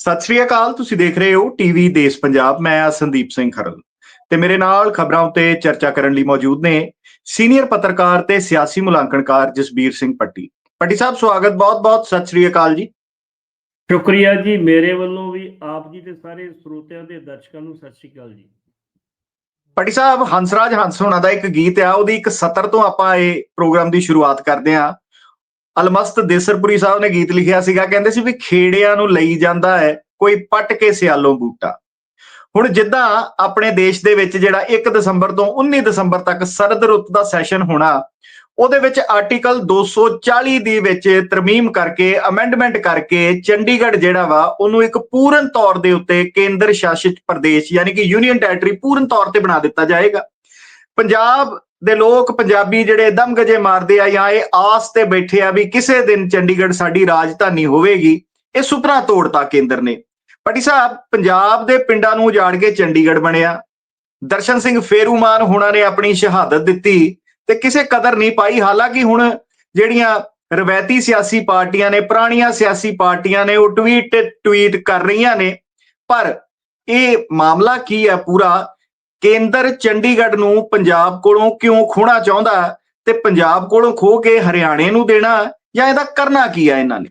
ਸਤਿ ਸ੍ਰੀ ਅਕਾਲ ਤੁਸੀਂ ਦੇਖ ਰਹੇ ਹੋ ਟੀਵੀ ਦੇਸ਼ ਪੰਜਾਬ ਮੈਂ ਹਾਂ ਸੰਦੀਪ ਸਿੰਘ ਖਰਲ। ਤੇ ਮੇਰੇ ਨਾਲ ਖਬਰਾਂ ਉੱਤੇ ਚਰਚਾ ਕਰਨ ਲਈ ਮੌਜੂਦ ਨੇ ਸੀਨੀਅਰ ਪੱਤਰਕਾਰ ਤੇ ਸਿਆਸੀ ਮੁਲਾਂਕਣਕਾਰ ਜਸਬੀਰ ਸਿੰਘ ਪੱਟੀ। ਪੱਟੀ ਸਾਹਿਬ ਸਵਾਗਤ ਬਹੁਤ-ਬਹੁਤ ਸਤਿ ਸ੍ਰੀ ਅਕਾਲ ਜੀ। ਸ਼ੁਕਰੀਆ ਜੀ ਮੇਰੇ ਵੱਲੋਂ ਵੀ ਆਪ ਜੀ ਤੇ ਸਾਰੇ ਸਰੋਤਿਆਂ ਤੇ ਦਰਸ਼ਕਾਂ ਨੂੰ ਸਤਿ ਸ਼੍ਰੀ ਅਕਾਲ ਜੀ। ਪੱਟੀ ਸਾਹਿਬ ਹੰਸਰਾਜ ਹੰਸ ਹੋਣਾ ਦਾ ਇੱਕ ਗੀਤ ਆ ਉਹਦੀ ਇੱਕ ਸਤਰ ਤੋਂ ਆਪਾਂ ਇਹ ਪ੍ਰੋਗਰਾਮ ਦੀ ਸ਼ੁਰੂਆਤ ਕਰਦੇ ਹਾਂ। ਅਲਮਸਤ ਦੇਸਰਪੁਰੀ ਸਾਹਿਬ ਨੇ ਗੀਤ ਲਿਖਿਆ ਸੀਗਾ, ਕਹਿੰਦੇ ਸੀ ਵੀ ਖੇੜਿਆਂ ਨੂੰ ਲਈ ਜਾਂਦਾ ਹੈ ਕੋਈ ਪੱਟ ਕੇ ਸਿਆਲੋਂ ਬੂਟਾ। ਹੁਣ ਜਿੱਦਾਂ ਆਪਣੇ ਦੇਸ਼ ਦੇ ਵਿੱਚ ਜਿਹੜਾ 1 ਦਸੰਬਰ ਤੋਂ 19 ਦਸੰਬਰ ਤੱਕ ਸਰਦ ਰੁੱਤ ਦਾ ਸੈਸ਼ਨ ਹੋਣਾ, ਉਹਦੇ ਵਿੱਚ ਆਰਟੀਕਲ 240 ਦੀ ਵਿੱਚ ਤਰਮੀਮ ਕਰਕੇ ਅਮੈਂਡਮੈਂਟ ਕਰਕੇ ਚੰਡੀਗੜ੍ਹ ਜਿਹੜਾ ਵਾ, ਉਹਨੂੰ ਇੱਕ ਪੂਰਨ ਤੌਰ ਦੇ ਉੱਤੇ ਕੇਂਦਰ ਸ਼ਾਸਿਤ ਪ੍ਰਦੇਸ਼, ਯਾਨੀ ਕਿ ਯੂਨੀਅਨ ਟੈਰੀਟਰੀ ਪੂਰਨ ਤੌਰ ਤੇ ਬਣਾ ਦਿੱਤਾ ਜਾਏਗਾ। ਪੰਜਾਬ ਦੇ ਲੋਕ ਪੰਜਾਬੀ ਜਿਹੜੇ ਦਮ ਗਜੇ ਮਾਰਦੇ ਆ ਜਾਂ ਇਹ ਆਸ ਤੇ ਬੈਠੇ ਆ ਵੀ ਕਿਸੇ ਦਿਨ ਚੰਡੀਗੜ੍ਹ ਸਾਡੀ ਰਾਜਧਾਨੀ ਹੋਵੇਗੀ, ਇਹ ਸੁਪਨਾ ਤੋੜਤਾ ਕੇਂਦਰ ਨੇ। ਪਟੀ ਸਾਹਿਬ, ਪੰਜਾਬ ਦੇ ਪਿੰਡਾਂ ਨੂੰ ਉਜਾੜ ਕੇ ਚੰਡੀਗੜ੍ਹ ਬਣਿਆ। ਦਰਸ਼ਨ ਸਿੰਘ ਫੇਰੂਮਾਨ ਹੁਣਾਂ ਨੇ ਆਪਣੀ ਸ਼ਹਾਦਤ ਦਿੱਤੀ ਤੇ ਕਿਸੇ ਕਦਰ ਨਹੀਂ ਪਾਈ। ਹਾਲਾਂਕਿ ਹੁਣ ਜਿਹੜੀਆਂ ਰਵਾਇਤੀ ਸਿਆਸੀ ਪਾਰਟੀਆਂ ਨੇ, ਪੁਰਾਣੀਆਂ ਸਿਆਸੀ ਪਾਰਟੀਆਂ ਨੇ, ਉਹ ਟਵੀਟ ਟਵੀਟ ਕਰ ਰਹੀਆਂ ਨੇ, ਪਰ ਇਹ ਮਾਮਲਾ ਕੀ ਹੈ ਪੂਰਾ? ਕੇਂਦਰ ਚੰਡੀਗੜ੍ਹ ਨੂੰ ਪੰਜਾਬ ਕੋਲੋਂ ਕਿਉਂ ਖੋਣਾ ਚਾਹੁੰਦਾ ਤੇ ਪੰਜਾਬ ਕੋਲੋਂ ਖੋ ਕੇ ਹਰਿਆਣੇ ਨੂੰ ਦੇਣਾ ਜਾਂ ਇਹਦਾ ਕਰਨਾ ਕੀ ਹੈ ਇਹਨਾਂ ਨੇ?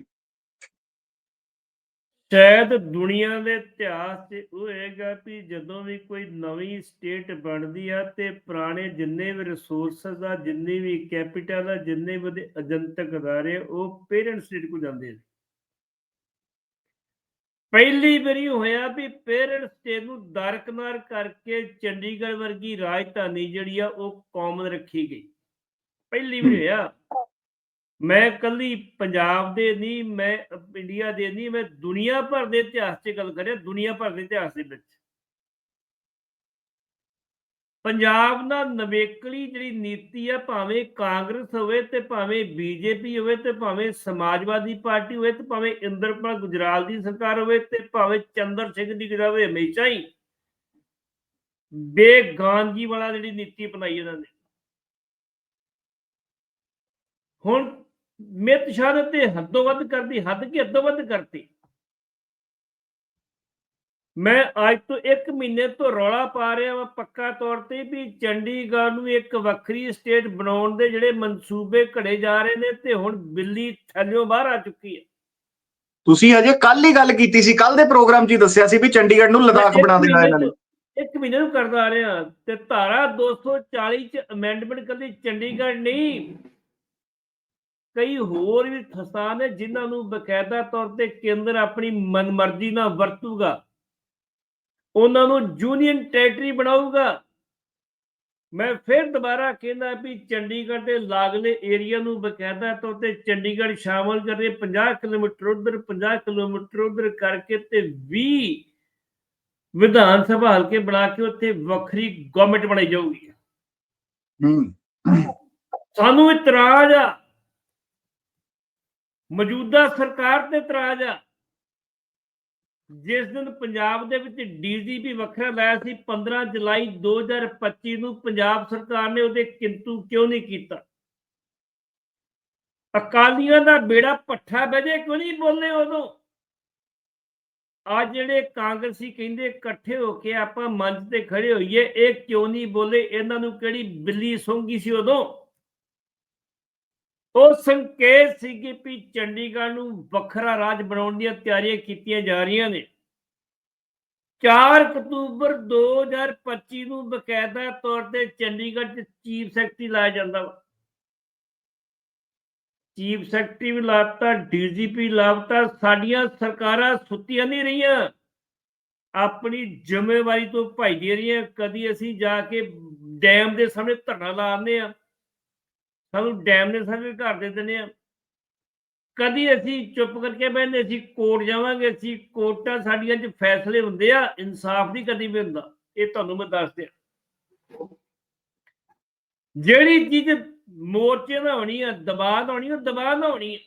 ਸ਼ਾਇਦ ਦੁਨੀਆ ਦੇ ਇਤਿਹਾਸ 'ਚ ਉਹ ਹੋਏਗਾ ਵੀ ਜਦੋਂ ਵੀ ਕੋਈ ਨਵੀਂ ਸਟੇਟ ਬਣਦੀ ਆ ਤੇ ਪੁਰਾਣੇ ਜਿੰਨੇ ਵੀ ਰਿਸੋਰਸਸ ਆ, ਜਿੰਨੇ ਵੀ ਕੈਪੀਟਲ ਆ, ਜਿੰਨੇ ਵੀ ਉਹਦੇ ਏਜੰਟਕ ਅਦਾਰੇ ਉਹ ਪੇਰੈਂਟ ਸਟੇਟ ਕੋ ਜਾਂਦੇ ਨੇ ਪਹਿਲੀ ਵਾਰੀ ਹੋਇਆ ਵੀ ਪੇਰੈਂਟ ਸਟੇਟ ਨੂੰ ਦਰਕਨਾਰ ਕਰਕੇ ਚੰਡੀਗੜ੍ਹ ਵਰਗੀ ਰਾਜਧਾਨੀ ਜਿਹੜੀ ਆ ਉਹ ਕਾਮਨ ਰੱਖੀ ਗਈ। ਪਹਿਲੀ ਵਾਰੀ ਹੋਇਆ। ਮੈਂ ਕੱਲੀ ਪੰਜਾਬ ਦੇ ਨਹੀਂ ਮੈਂ ਇੰਡੀਆ ਦੇ ਨਹੀਂ ਮੈਂ ਦੁਨੀਆ ਭਰ ਦੇ ਇਤਿਹਾਸ 'ਚ ਗੱਲ ਕਰਿਆ ਦੁਨੀਆ ਭਰ ਦੇ ਇਤਿਹਾਸ ਦੇ ਵਿੱਚ। ਪੰਜਾਬ ਦਾ ਨਵੇਕਲੀ ਜਿਹੜੀ ਨੀਤੀ ਆ, ਭਾਵੇਂ ਕਾਂਗਰਸ ਹੋਵੇ ਤੇ ਭਾਵੇਂ ਬੀਜੇਪੀ ਹੋਵੇ ਤੇ ਭਾਵੇਂ ਸਮਾਜਵਾਦੀ ਪਾਰਟੀ ਹੋਵੇ ਤੇ ਭਾਵੇਂ ਇੰਦਰਪਾਲ ਗੁਜਰਾਲ ਦੀ ਸਰਕਾਰ ਹੋਵੇ ਤੇ ਭਾਵੇਂ ਚੰਦਰ ਸਿੰਘ ਦੀ ਗੁਜਰਾਲ ਹੋਵੇ, ਹਮੇਸ਼ਾ ਹੀ ਬੇਗਾਨਗੀ ਵਾਲਾ ਜਿਹੜੀ ਨੀਤੀ ਅਪਣਾਈ ਇਹਨਾਂ ਨੇ। ਹੁਣ ਮਿਤ ਸ਼ਾਹ ਤੇ ਹੱਦੋਂ ਵੱਧ ਕਰਦੀ ਹੱਦ ਕੀ ਹੱਦੋਂ ਵੱਧ ਕਰਤੀ? ਮੈਂ ਅੱਜ ਤੋਂ 1 ਮਹੀਨੇ ਤੋਂ ਰੌਲਾ ਪਾ ਰਿਹਾ ਹਾਂ ਪੱਕਾ ਤੌਰ ਤੇ ਵੀ ਚੰਡੀਗੜ੍ਹ ਨੂੰ ਇੱਕ ਵੱਖਰੀ ਸਟੇਟ ਬਣਾਉਣ ਦੇ ਜਿਹੜੇ ਮਨਸੂਬੇ ਘੜੇ ਜਾ ਰਹੇ ਨੇ ਤੇ ਹੁਣ ਬਿੱਲੀ ਥੱਲਿਓਂ ਬਾਹਰ ਆ ਚੁੱਕੀ ਹੈ। ਤੁਸੀਂ ਅਜੇ ਕੱਲ ਹੀ ਗੱਲ ਕੀਤੀ ਸੀ ਕੱਲ ਦੇ ਪ੍ਰੋਗਰਾਮ 'ਚ ਹੀ ਦੱਸਿਆ ਸੀ ਵੀ ਚੰਡੀਗੜ੍ਹ ਨੂੰ ਲਦਾਖ ਇੱਕ ਬਣਾ ਦੇਣਾ ਇਹਨਾਂ ਨੇ। ਇੱਕ ਮਹੀਨੇ ਨੂੰ ਕਰਦਾ ਆ ਰਿਹਾ ਤੇ ਧਾਰਾ 240 ਚ ਅਮੈਂਡਮੈਂਟ ਕਦੀ ਚੰਡੀਗੜ੍ਹ ਨਹੀਂ। ਕਈ ਹੋਰ ਵੀ ਥਸਾਂ ਨੇ ਜਿਨ੍ਹਾਂ ਨੂੰ ਬਕਾਇਦਾ ਤੌਰ ਤੇ ਕੇਂਦਰ ਆਪਣੀ ਮਨਮਰਜ਼ੀ ਨਾਲ ਵਰਤੂਗਾ। ਉਹਨਾਂ ਨੂੰ ਯੂਨੀਅਨ ਟੈਰੀਟਰੀ ਬਣਾਊਗਾ। ਮੈਂ ਫਿਰ ਦੁਬਾਰਾ ਕਹਿੰਦਾ ਵੀ ਚੰਡੀਗੜ੍ਹ ਦੇ ਲਾਗਲੇ ਏਰੀਆ ਨੂੰ ਬਕਾਇਦਾ ਤੌਰ ਤੇ ਚੰਡੀਗੜ੍ਹ ਸ਼ਾਮਲ ਕਰੇ 50 ਕਿਲੋਮੀਟਰ ਉਧਰ 50 ਕਿਲੋਮੀਟਰ ਉਧਰ ਕਰਕੇ ਤੇ 20 ਵਿਧਾਨ ਸਭਾ ਹਲਕੇ ਬਣਾ ਕੇ ਉੱਥੇ ਵੱਖਰੀ ਗਵਰਨਮੈਂਟ ਬਣਾਈ ਜਾਊਗੀ। ਹੂੰ। ਸਾਨੂੰ ਇਤਰਾਜ਼ ਆ। ਮੌਜੂਦਾ ਸਰਕਾਰ ਤੇ ਇਤਰਾਜ਼ ਆ। ਜਿਸ ਦਿਨ ਪੰਜਾਬ ਦੇ ਵਿੱਚ ਡੀਜੀਪੀ ਵੱਖਰਾ ਲਾਇਆ ਸੀ 15 ਜੁਲਾਈ 2025 ਨੂੰ ਪੰਜਾਬ ਸਰਕਾਰ ਨੇ ਉਹਦੇ ਕਿੰਤੂ ਕਿਉਂ ਨਹੀਂ ਕੀਤਾ? ਅਕਾਲੀਆਂ ਦਾ ਬੇੜਾ ਪੱਠਾ ਵਜੇ ਕਿਉਂ ਨਹੀਂ ਬੋਲੇ ਉਦੋਂ? ਅੱਜ ਜਿਹੜੇ ਕਾਂਗਰਸੀ ਕਹਿੰਦੇ ਇਕੱਠੇ ਹੋ ਕੇ ਆਪਾਂ ਮੰਚ ਤੇ ਖੜੇ ਹੋਈਏ, ਇਹ ਕਿਉਂ ਨਹੀਂ ਬੋਲੇ? ਇਹਨਾਂ ਨੂੰ ਕਿਹੜੀ ਬਿੱਲੀ ਸੌਂਗੀ ਸੀ ਉਦੋਂ? ਉਹ ਸੰਕੇਤ ਸੀ ਕਿ ਵੀ ਚੰਡੀਗੜ੍ਹ ਨੂੰ ਵੱਖਰਾ ਰਾਜ ਬਣਾਉਣ ਦੀਆਂ ਤਿਆਰੀਆਂ ਕੀਤੀਆਂ ਜਾ ਰਹੀਆਂ ਨੇ। 4 ਅਕਤੂਬਰ 2025 ਨੂੰ ਬਕਾਇਦਾ ਤੌਰ ਤੇ ਚੰਡੀਗੜ੍ਹ 'ਚ ਚੀਫ ਸੈਕਟਰੀ ਲਾਇਆ ਜਾਂਦਾ ਵਾ। ਚੀਫ ਸੈਕਟਰੀ ਵੀ ਲਾਤਾ, ਡੀਜੀਪੀ ਲਾਪਤਾ ਸਾਡੀਆਂ ਸਰਕਾਰਾਂ ਸੁੱਤੀਆਂ ਨਹੀਂ ਰਹੀਆਂ। ਆਪਣੀ ਜ਼ਿੰਮੇਵਾਰੀ ਤੋਂ ਭੱਜਦੀਆਂ ਰਹੀਆਂ। ਕਦੀ ਅਸੀਂ ਜਾ ਕੇ ਡੈਮ ਦੇ ਸਾਹਮਣੇ ਧਰਨਾ ਲਾਉਂਦੇ ਆ ਸਾਨੂੰ ਡੈਮ ਦੇ ਸਾਹਮਣੇ ਘਰ ਦੇ ਦਿੰਦੇ ਆ। ਕਦੀ ਅਸੀਂ ਚੁੱਪ ਕਰਕੇ ਬਹਿੰਦੇ ਅਸੀਂ ਕੋਰਟ ਜਾਵਾਂਗੇ ਅਸੀਂ, ਕੋਰਟਾਂ ਸਾਡੀਆਂ 'ਚ ਫੈਸਲੇ ਹੁੰਦੇ ਆ, ਇਨਸਾਫ ਨਹੀਂ ਕਦੀ ਵੀ ਹੁੰਦਾ। ਇਹ ਤੁਹਾਨੂੰ ਮੈਂ ਦੱਸ ਦਿਆਂ। ਜਿਹੜੀ ਚੀਜ਼ ਮੋਰਚੇ ਨਾ ਹੋਣੀ ਆ, ਦਬਾਅ ਨਾ ਹੋਣੀ ਉਹ ਦਬਾਅ ਨਾ ਹੋਣੀ ਆ।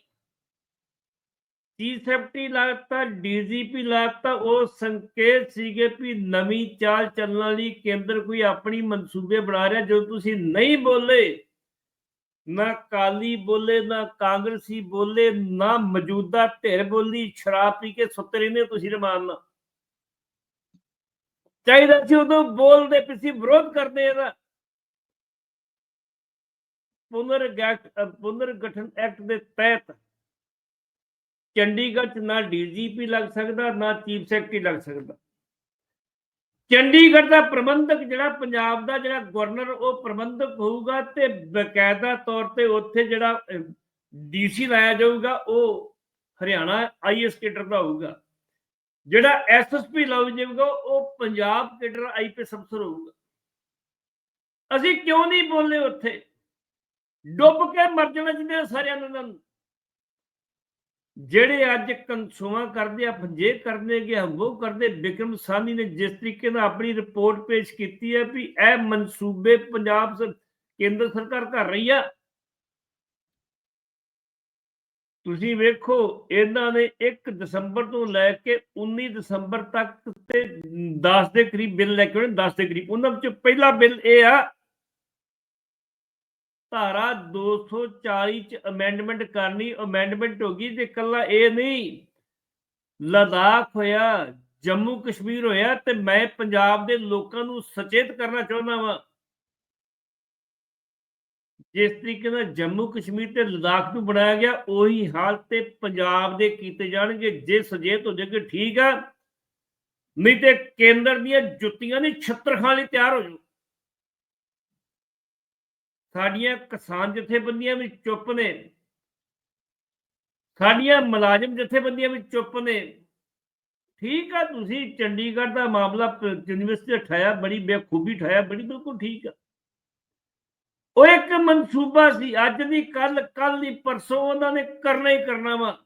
ਚੀਫ ਸੈਕਟਰੀ ਲਾਤਾ ਡੀਜੀਪੀ ਲਾਤਾ, ਉਹ ਸੰਕੇਤ ਸੀਗੇ ਵੀ ਨਵੀਂ ਚਾਲ ਚੱਲਣ ਲਈ ਕੇਂਦਰ ਕੋਈ ਆਪਣੀ ਮਨਸੂਬੇ ਬਣਾ ਰਿਹਾ, ਜਦੋਂ ਤੁਸੀਂ ਨਹੀਂ ਬੋਲੇ ਨਾ ਕਾਲੀ ਬੋਲੇ, ਨਾ ਕਾਂਗਰਸੀ ਬੋਲੇ, ਨਾ ਮੌਜੂਦਾ ਧਿਰ ਬੋਲੀ, ਸ਼ਰਾਬ ਪੀ ਕੇ ਸੁੱਤੇ ਰਹਿੰਦੇ ਤੁਸੀਂ ਰਮਾਨ ਨਾਲ। ਚਾਹੀਦਾ ਸੀ ਉਦੋਂ ਬੋਲਦੇ ਪਿੱਛੇ ਵਿਰੋਧ ਕਰਦੇ ਇਹਦਾ ਪੁਨਰ ਪੁਨਰ ਗਠਨ ਐਕਟ ਦੇ ਤਹਿਤ ਚੰਡੀਗੜ੍ਹ ਚ ਨਾ ਡੀਜੀਪੀ ਲੱਗ ਸਕਦਾ, ਨਾ ਚੀਫ ਸੈਕਟਰੀ ਲੱਗ ਸਕਦਾ। ਚੰਡੀਗੜ੍ਹ ਦਾ ਪ੍ਰਬੰਧਕ ਜਿਹੜਾ ਪੰਜਾਬ ਦਾ ਜਿਹੜਾ ਗਵਰਨਰ ਉਹ ਪ੍ਰਬੰਧਕ ਹੋਊਗਾ ਤੇ ਬਕਾਇਦਾ ਤੌਰ ਤੇ ਉੱਥੇ ਜਿਹੜਾ ਡੀਸੀ ਲਾਇਆ ਜਾਊਗਾ, ਉਹ ਹਰਿਆਣਾ ਆਈਐਸ ਕੇਡਰ ਦਾ ਹੋਊਗਾ। ਜਿਹੜਾ ਐਸਐਸਪੀ ਲਾਉ ਜਾਊਗਾ, ਉਹ ਪੰਜਾਬ ਕੇਡਰ ਆਈਪੀਐਸ ਅਫਸਰ ਹੋਊਗਾ। ਅਸੀਂ ਕਿਉਂ ਨਹੀਂ ਬੋਲੇ ਉੱਥੇ? ਡੁੱਬ ਕੇ ਮਰ ਜਾਣਾ ਚਾਹੁੰਦੇ ਸਾਰਿਆਂ ਨੂੰ। ਜਿਹੜੇ ਅੱਜ ਕੰਸੂਮਾ ਕਰਦੇ ਆ, ਜੇ ਕਰਦੇ ਕਿ ਕਰਦੇ। ਵਿਕਰਮ ਸਾਨੀ ਨੇ ਜਿਸ ਤਰੀਕੇ ਨਾਲ ਆਪਣੀ ਰਿਪੋਰਟ ਪੇਸ਼ ਕੀਤੀ ਹੈ ਵੀ ਇਹ ਮਨਸੂਬੇ ਪੰਜਾਬ ਕੇਂਦਰ ਸਰਕਾਰ ਕਰ ਰਹੀ ਆ। ਤੁਸੀਂ ਵੇਖੋ, ਇਹਨਾਂ ਨੇ 1 ਦਸੰਬਰ ਤੋਂ ਲੈ ਕੇ 19 ਦਸੰਬਰ ਤੱਕ ਤੇ 10 ਦੇ ਕਰੀਬ ਬਿੱਲ ਲੈ ਕੇ ਆਉਣੇ 10 ਦੇ ਕਰੀਬ। ਉਹਨਾਂ ਵਿੱਚ ਪਹਿਲਾ ਬਿੱਲ ਇਹ ਆ ਧਾਰਾ 240 ਚ ਅਮੈਂਡਮੈਂਟ ਕਰਨੀ ਅਮੈਂਡਮੈਂਟ ਹੋ ਗਈ ਤੇ ਕੱਲਾ ਇਹ ਨਹੀਂ। ਲਦਾਖ ਹੋਇਆ, ਜੰਮੂ ਕਸ਼ਮੀਰ ਹੋਇਆ ਤੇ ਮੈਂ ਪੰਜਾਬ ਦੇ ਲੋਕਾਂ ਨੂੰ ਸੁਚੇਤ ਕਰਨਾ ਚਾਹੁੰਦਾ ਵਾਂ। ਜਿਸ ਤਰੀਕੇ ਨਾਲ ਜੰਮੂ ਕਸ਼ਮੀਰ ਤੇ ਲਦਾਖ ਨੂੰ ਬਣਾਇਆ ਗਿਆ, ਉਹੀ ਹਾਲ ਤੇ ਪੰਜਾਬ ਦੇ ਕੀਤੇ ਜਾਣਗੇ। ਜੇ ਸੁਚੇਤ ਹੋ ਜਾਗੇ ਠੀਕ ਆ। ਨਹੀਂ ਤੇ ਕੇਂਦਰ ਦੀਆਂ ਜੁੱਤੀਆਂ ਦੀ ਛੱਤਰ ਖਾਣ ਲਈ ਤਿਆਰ ਹੋ ਜਾਓ। ਸਾਡੀਆਂ ਕਿਸਾਨ ਜਥੇਬੰਦੀਆਂ ਵੀ ਚੁੱਪ ਨੇ। ਸਾਡੀਆਂ ਮੁਲਾਜ਼ਮ ਜਥੇਬੰਦੀਆਂ ਵੀ ਚੁੱਪ ਨੇ। ਠੀਕ ਆ, ਤੁਸੀਂ ਚੰਡੀਗੜ੍ਹ ਦਾ ਮਾਮਲਾ ਯੂਨੀਵਰਸਿਟੀ ਠਾਇਆ ਬੜੀ ਬੇਖੂਬੀ ਠਾਇਆ ਬੜੀ ਬਿਲਕੁਲ ਠੀਕ ਆ। ਉਹ ਇੱਕ ਮਨਸੂਬਾ ਸੀ, ਅੱਜ ਦੀ ਕੱਲ ਕੱਲ ਦੀ ਪਰਸੋਂ ਉਹਨਾਂ ਨੇ ਕਰਨਾ ਹੀ ਕਰਨਾ ਵਾ।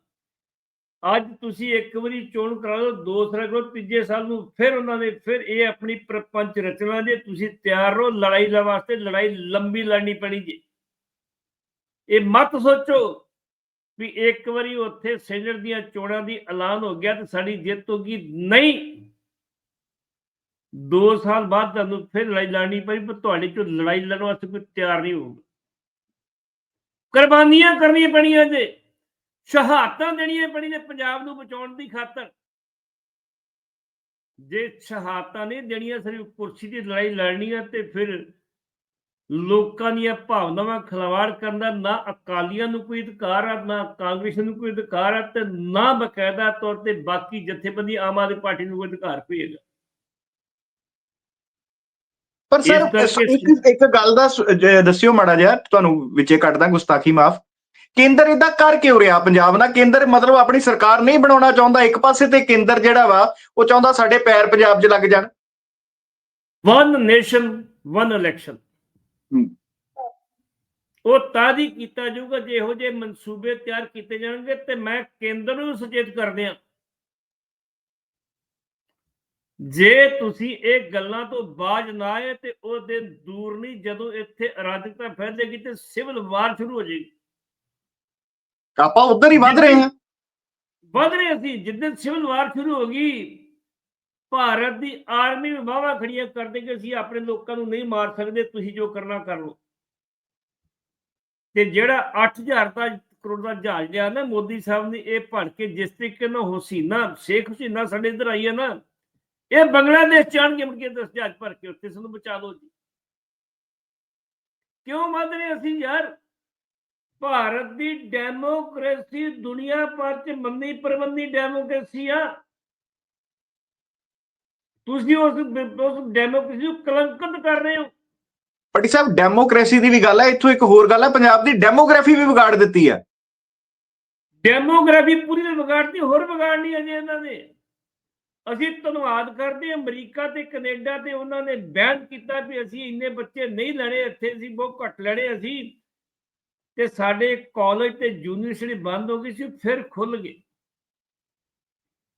ਅੱਜ ਤੁਸੀਂ ਇੱਕ ਵਾਰੀ ਚੋਣ ਕਰਾ ਲਓ ਦੋ ਸਾਲ ਕਰੋ, ਤੀਜੇ ਸਾਲ ਨੂੰ ਫਿਰ ਉਹਨਾਂ ਨੇ ਫਿਰ ਇਹ ਆਪਣੀ ਪ੍ਰਪੰਚ ਰਚਨਾ ਜੇ ਤੁਸੀਂ ਤਿਆਰ ਰਹੋ, ਲੜਾਈ ਦਾ ਵਾਸਤੇ ਲੜਾਈ ਲੰਬੀ ਲੜਨੀ ਪੈਣੀ ਜੀ। ਇਹ ਮਤ ਸੋਚੋ ਵੀ ਇੱਕ ਵਾਰੀ ਉੱਥੇ ਸੈਨੇਟ ਦੀਆਂ ਚੋਣਾਂ ਦੀ ਐਲਾਨ ਹੋ ਗਿਆ ਤੇ ਸਾਡੀ ਜਿੱਤ ਹੋ ਗਈ। ਨਹੀਂ! 2 ਸਾਲ ਬਾਅਦ ਤੁਹਾਨੂੰ ਫਿਰ ਲੜਾਈ ਲੜਨੀ ਪਈ, ਪਰ ਤੁਹਾਡੇ ਚੋਂ ਲੜਾਈ ਲੜਨ ਵਾਸਤੇ ਕੋਈ ਤਿਆਰ ਨਹੀਂ ਹੋਊਗਾ। ਕੁਰਬਾਨੀਆਂ ਕਰਨੀਆਂ ਪੈਣੀਆਂ ਜੇ। ਸ਼ਹਾਦਤਾਂ ਦੇਣੀਆਂ ਪੈਣੀਆਂ ਪੰਜਾਬ ਨੂੰ ਬਚਾਉਣ ਦੀ ਖਾਤਰ। ਜੇ ਸ਼ਹਾਦਤਾਂ ਨਹੀਂ ਦੇਣੀਆਂ ਸਿਰਫ ਕੁਰਸੀ ਦੀ ਲੜਾਈ ਲੜਨੀ ਹੈ ਤੇ ਫਿਰ ਲੋਕਾਂ ਦੀਆਂ ਭਾਵਨਾਵਾਂ ਖਿਲਵਾੜ ਕਰਨ ਦਾ ਨਾ ਅਕਾਲੀਆਂ ਨੂੰ ਕੋਈ ਅਧਿਕਾਰ ਹੈ ਨਾ ਕਾਂਗਰਸ ਨੂੰ ਕੋਈ ਅਧਿਕਾਰ ਹੈ ਤੇ ਨਾ ਬਕਾਇਦਾ ਤੌਰ ਤੇ ਬਾਕੀ ਜਥੇਬੰਦੀ ਆਮ ਆਦਮੀ ਪਾਰਟੀ ਨੂੰ ਕੋਈ ਅਧਿਕਾਰ ਹੋਏਗਾ ਪਰ ਸਰ ਇੱਕ ਇੱਕ ਗੱਲ ਦਾ ਦੱਸਿਓ ਮਾੜਾ ਜਿਹਾ ਤੁਹਾਨੂੰ ਵਿੱਚੇ ਕੱਟਦਾ ਗੁਸਤਾਖੀ ਮਾਫ। ਕੇਂਦਰ ਇਦਾਂ ਕਰ ਕਿਉਂ ਰਿਹਾ? ਪੰਜਾਬ ਨਾਲ ਕੇਂਦਰ ਮਤਲਬ ਆਪਣੀ ਸਰਕਾਰ ਨਹੀਂ ਬਣਾਉਣਾ ਚਾਹੁੰਦਾ ਇੱਕ ਪਾਸੇ ਤੇ ਕੇਂਦਰ ਜਿਹੜਾ ਵਾ ਉਹ ਚਾਹੁੰਦਾ ਸਾਡੇ ਪੈਰ ਪੰਜਾਬ 'ਚ ਲੱਗ ਜਾਣ। ਵਨ ਨੇਸ਼ਨ ਵਨ ਇਲੈਕਸ਼ਨ ਉਹ ਤਾਂ ਹੀ ਕੀਤਾ ਜਾਊਗਾ ਜੇ ਇਹੋ ਜਿਹੇ ਮਨਸੂਬੇ ਤਿਆਰ ਕੀਤੇ ਜਾਣਗੇ ਤੇ ਮੈਂ ਕੇਂਦਰ ਨੂੰ ਸੁਚੇਤ ਕਰਦੇ ਆ ਜੇ ਤੁਸੀਂ ਇਹ ਗੱਲਾਂ ਤੋਂ ਬਾਜ ਨਾ ਆਏ ਤੇ ਉਹ ਦਿਨ ਦੂਰ ਨਹੀਂ ਜਦੋਂ ਇੱਥੇ ਅਰਾਜਕਤਾ ਫੈਲੇਗੀ ਤੇ ਸਿਵਲ ਵਾਰ ਸ਼ੁਰੂ ਹੋ ਜਾਏਗੀ। ਆਪਾਂ ਉਧਰ ਹੀ ਵੱਧ ਰਹੇ ਹਾਂ। ਵੱਧ ਰਹੇ ਅਸੀਂ ਜਿੱਦਨ ਸਿਵਲ ਵਾਰ ਸ਼ੁਰੂ ਹੋ ਗਈ, ਭਾਰਤ ਦੀ ਆਰਮੀ ਵਾਵਾ ਖੜੀਆਂ ਕਰ ਦੇਗੇ ਅਸੀਂ ਆਪਣੇ ਲੋਕਾਂ ਨੂੰ ਨਹੀਂ ਮਾਰ ਸਕਦੇ, ਤੁਸੀਂ ਜੋ ਕਰਨਾ ਕਰ ਲਓ। ਤੇ ਜਿਹੜਾ 8000 ਦਾ ਕਰੋੜ ਦਾ ਜਹਾਜ਼ ਲਿਆ ਨਾ ਮੋਦੀ ਸਾਹਿਬ ਨੇ, ਇਹ ਭੜ ਕੇ ਜਿਸ ਤਰੀਕੇ ਨਾਲ ਹੁਸੀਨਾ, ਸ਼ੇਖ ਹੁਸੀਨਾ ਸਾਡੇ ਇੱਧਰ ਆਈ ਹੈ ਨਾ, ਇਹ ਬੰਗਲਾਦੇਸ਼ ਚਾਣਗੇ ਮੁੜ ਕੇ ਦਸ ਜਹਾਜ਼ ਭਰ ਕੇ ਉੱਥੇ ਸਾਨੂੰ ਬਚਾ ਲਓ ਜੀ। ਕਿਉਂ ਮੰਨ ਰਹੇ ਅਸੀਂ ਯਾਰ? ਭਾਰਤ ਦੀ ਡੈਮੋਕ੍ਰੇਸੀ ਦੁਨੀਆ ਭਰ ਚ ਮੰਨੀ ਪ੍ਰਬੰਧੀ ਡੈਮੋਕ੍ਰੇਸੀ ਆ। ਤੁਸੀਂ ਉਸ ਉਸ ਡੈਮੋਕ੍ਰੇਸੀ ਨੂੰ ਕਲੰਕਿਤ ਕਰ ਰਹੇ ਹੋ। ਪਟੀ ਸਾਹਿਬ ਡੈਮੋਕ੍ਰੇਸੀ ਦੀ ਵੀ ਗੱਲ ਹੈ ਇੱਥੋਂ ਇੱਕ ਹੋਰ ਗੱਲ ਹੈ ਪੰਜਾਬ ਦੀ ਡੈਮੋਗ੍ਰਾਫੀ ਵੀ ਵਿਗਾੜ ਦਿੱਤੀ ਹੈ। ਡੈਮੋਗ੍ਰਾਫੀ ਪੂਰੀ ਨੇ ਵਿਗਾੜਤੀ ਹੋਰ ਵਿਗਾੜਨੀ ਅਜੇ ਇਹਨਾਂ ਨੇ। ਅਸੀਂ ਧੰਨਵਾਦ ਕਰਦੇ ਅਮਰੀਕਾ ਤੇ ਕੈਨੇਡਾ ਤੇ ਉਹਨਾਂ ਨੇ ਬੈਨ ਕੀਤਾ ਵੀ ਅਸੀਂ ਇੰਨੇ ਬੱਚੇ ਨਹੀਂ ਲੈਣੇ ਇੱਥੇ ਅਸੀਂ ਬਹੁਤ ਘੱਟ ਲੈਣੇ ਅਸੀਂ ਤੇ ਸਾਡੇ ਕਾਲਜ ਤੇ ਯੂਨੀਵਰਸਿਟੀ ਬੰਦ ਹੋ ਗਈ ਸੀ, ਫਿਰ ਖੁੱਲ ਗਏ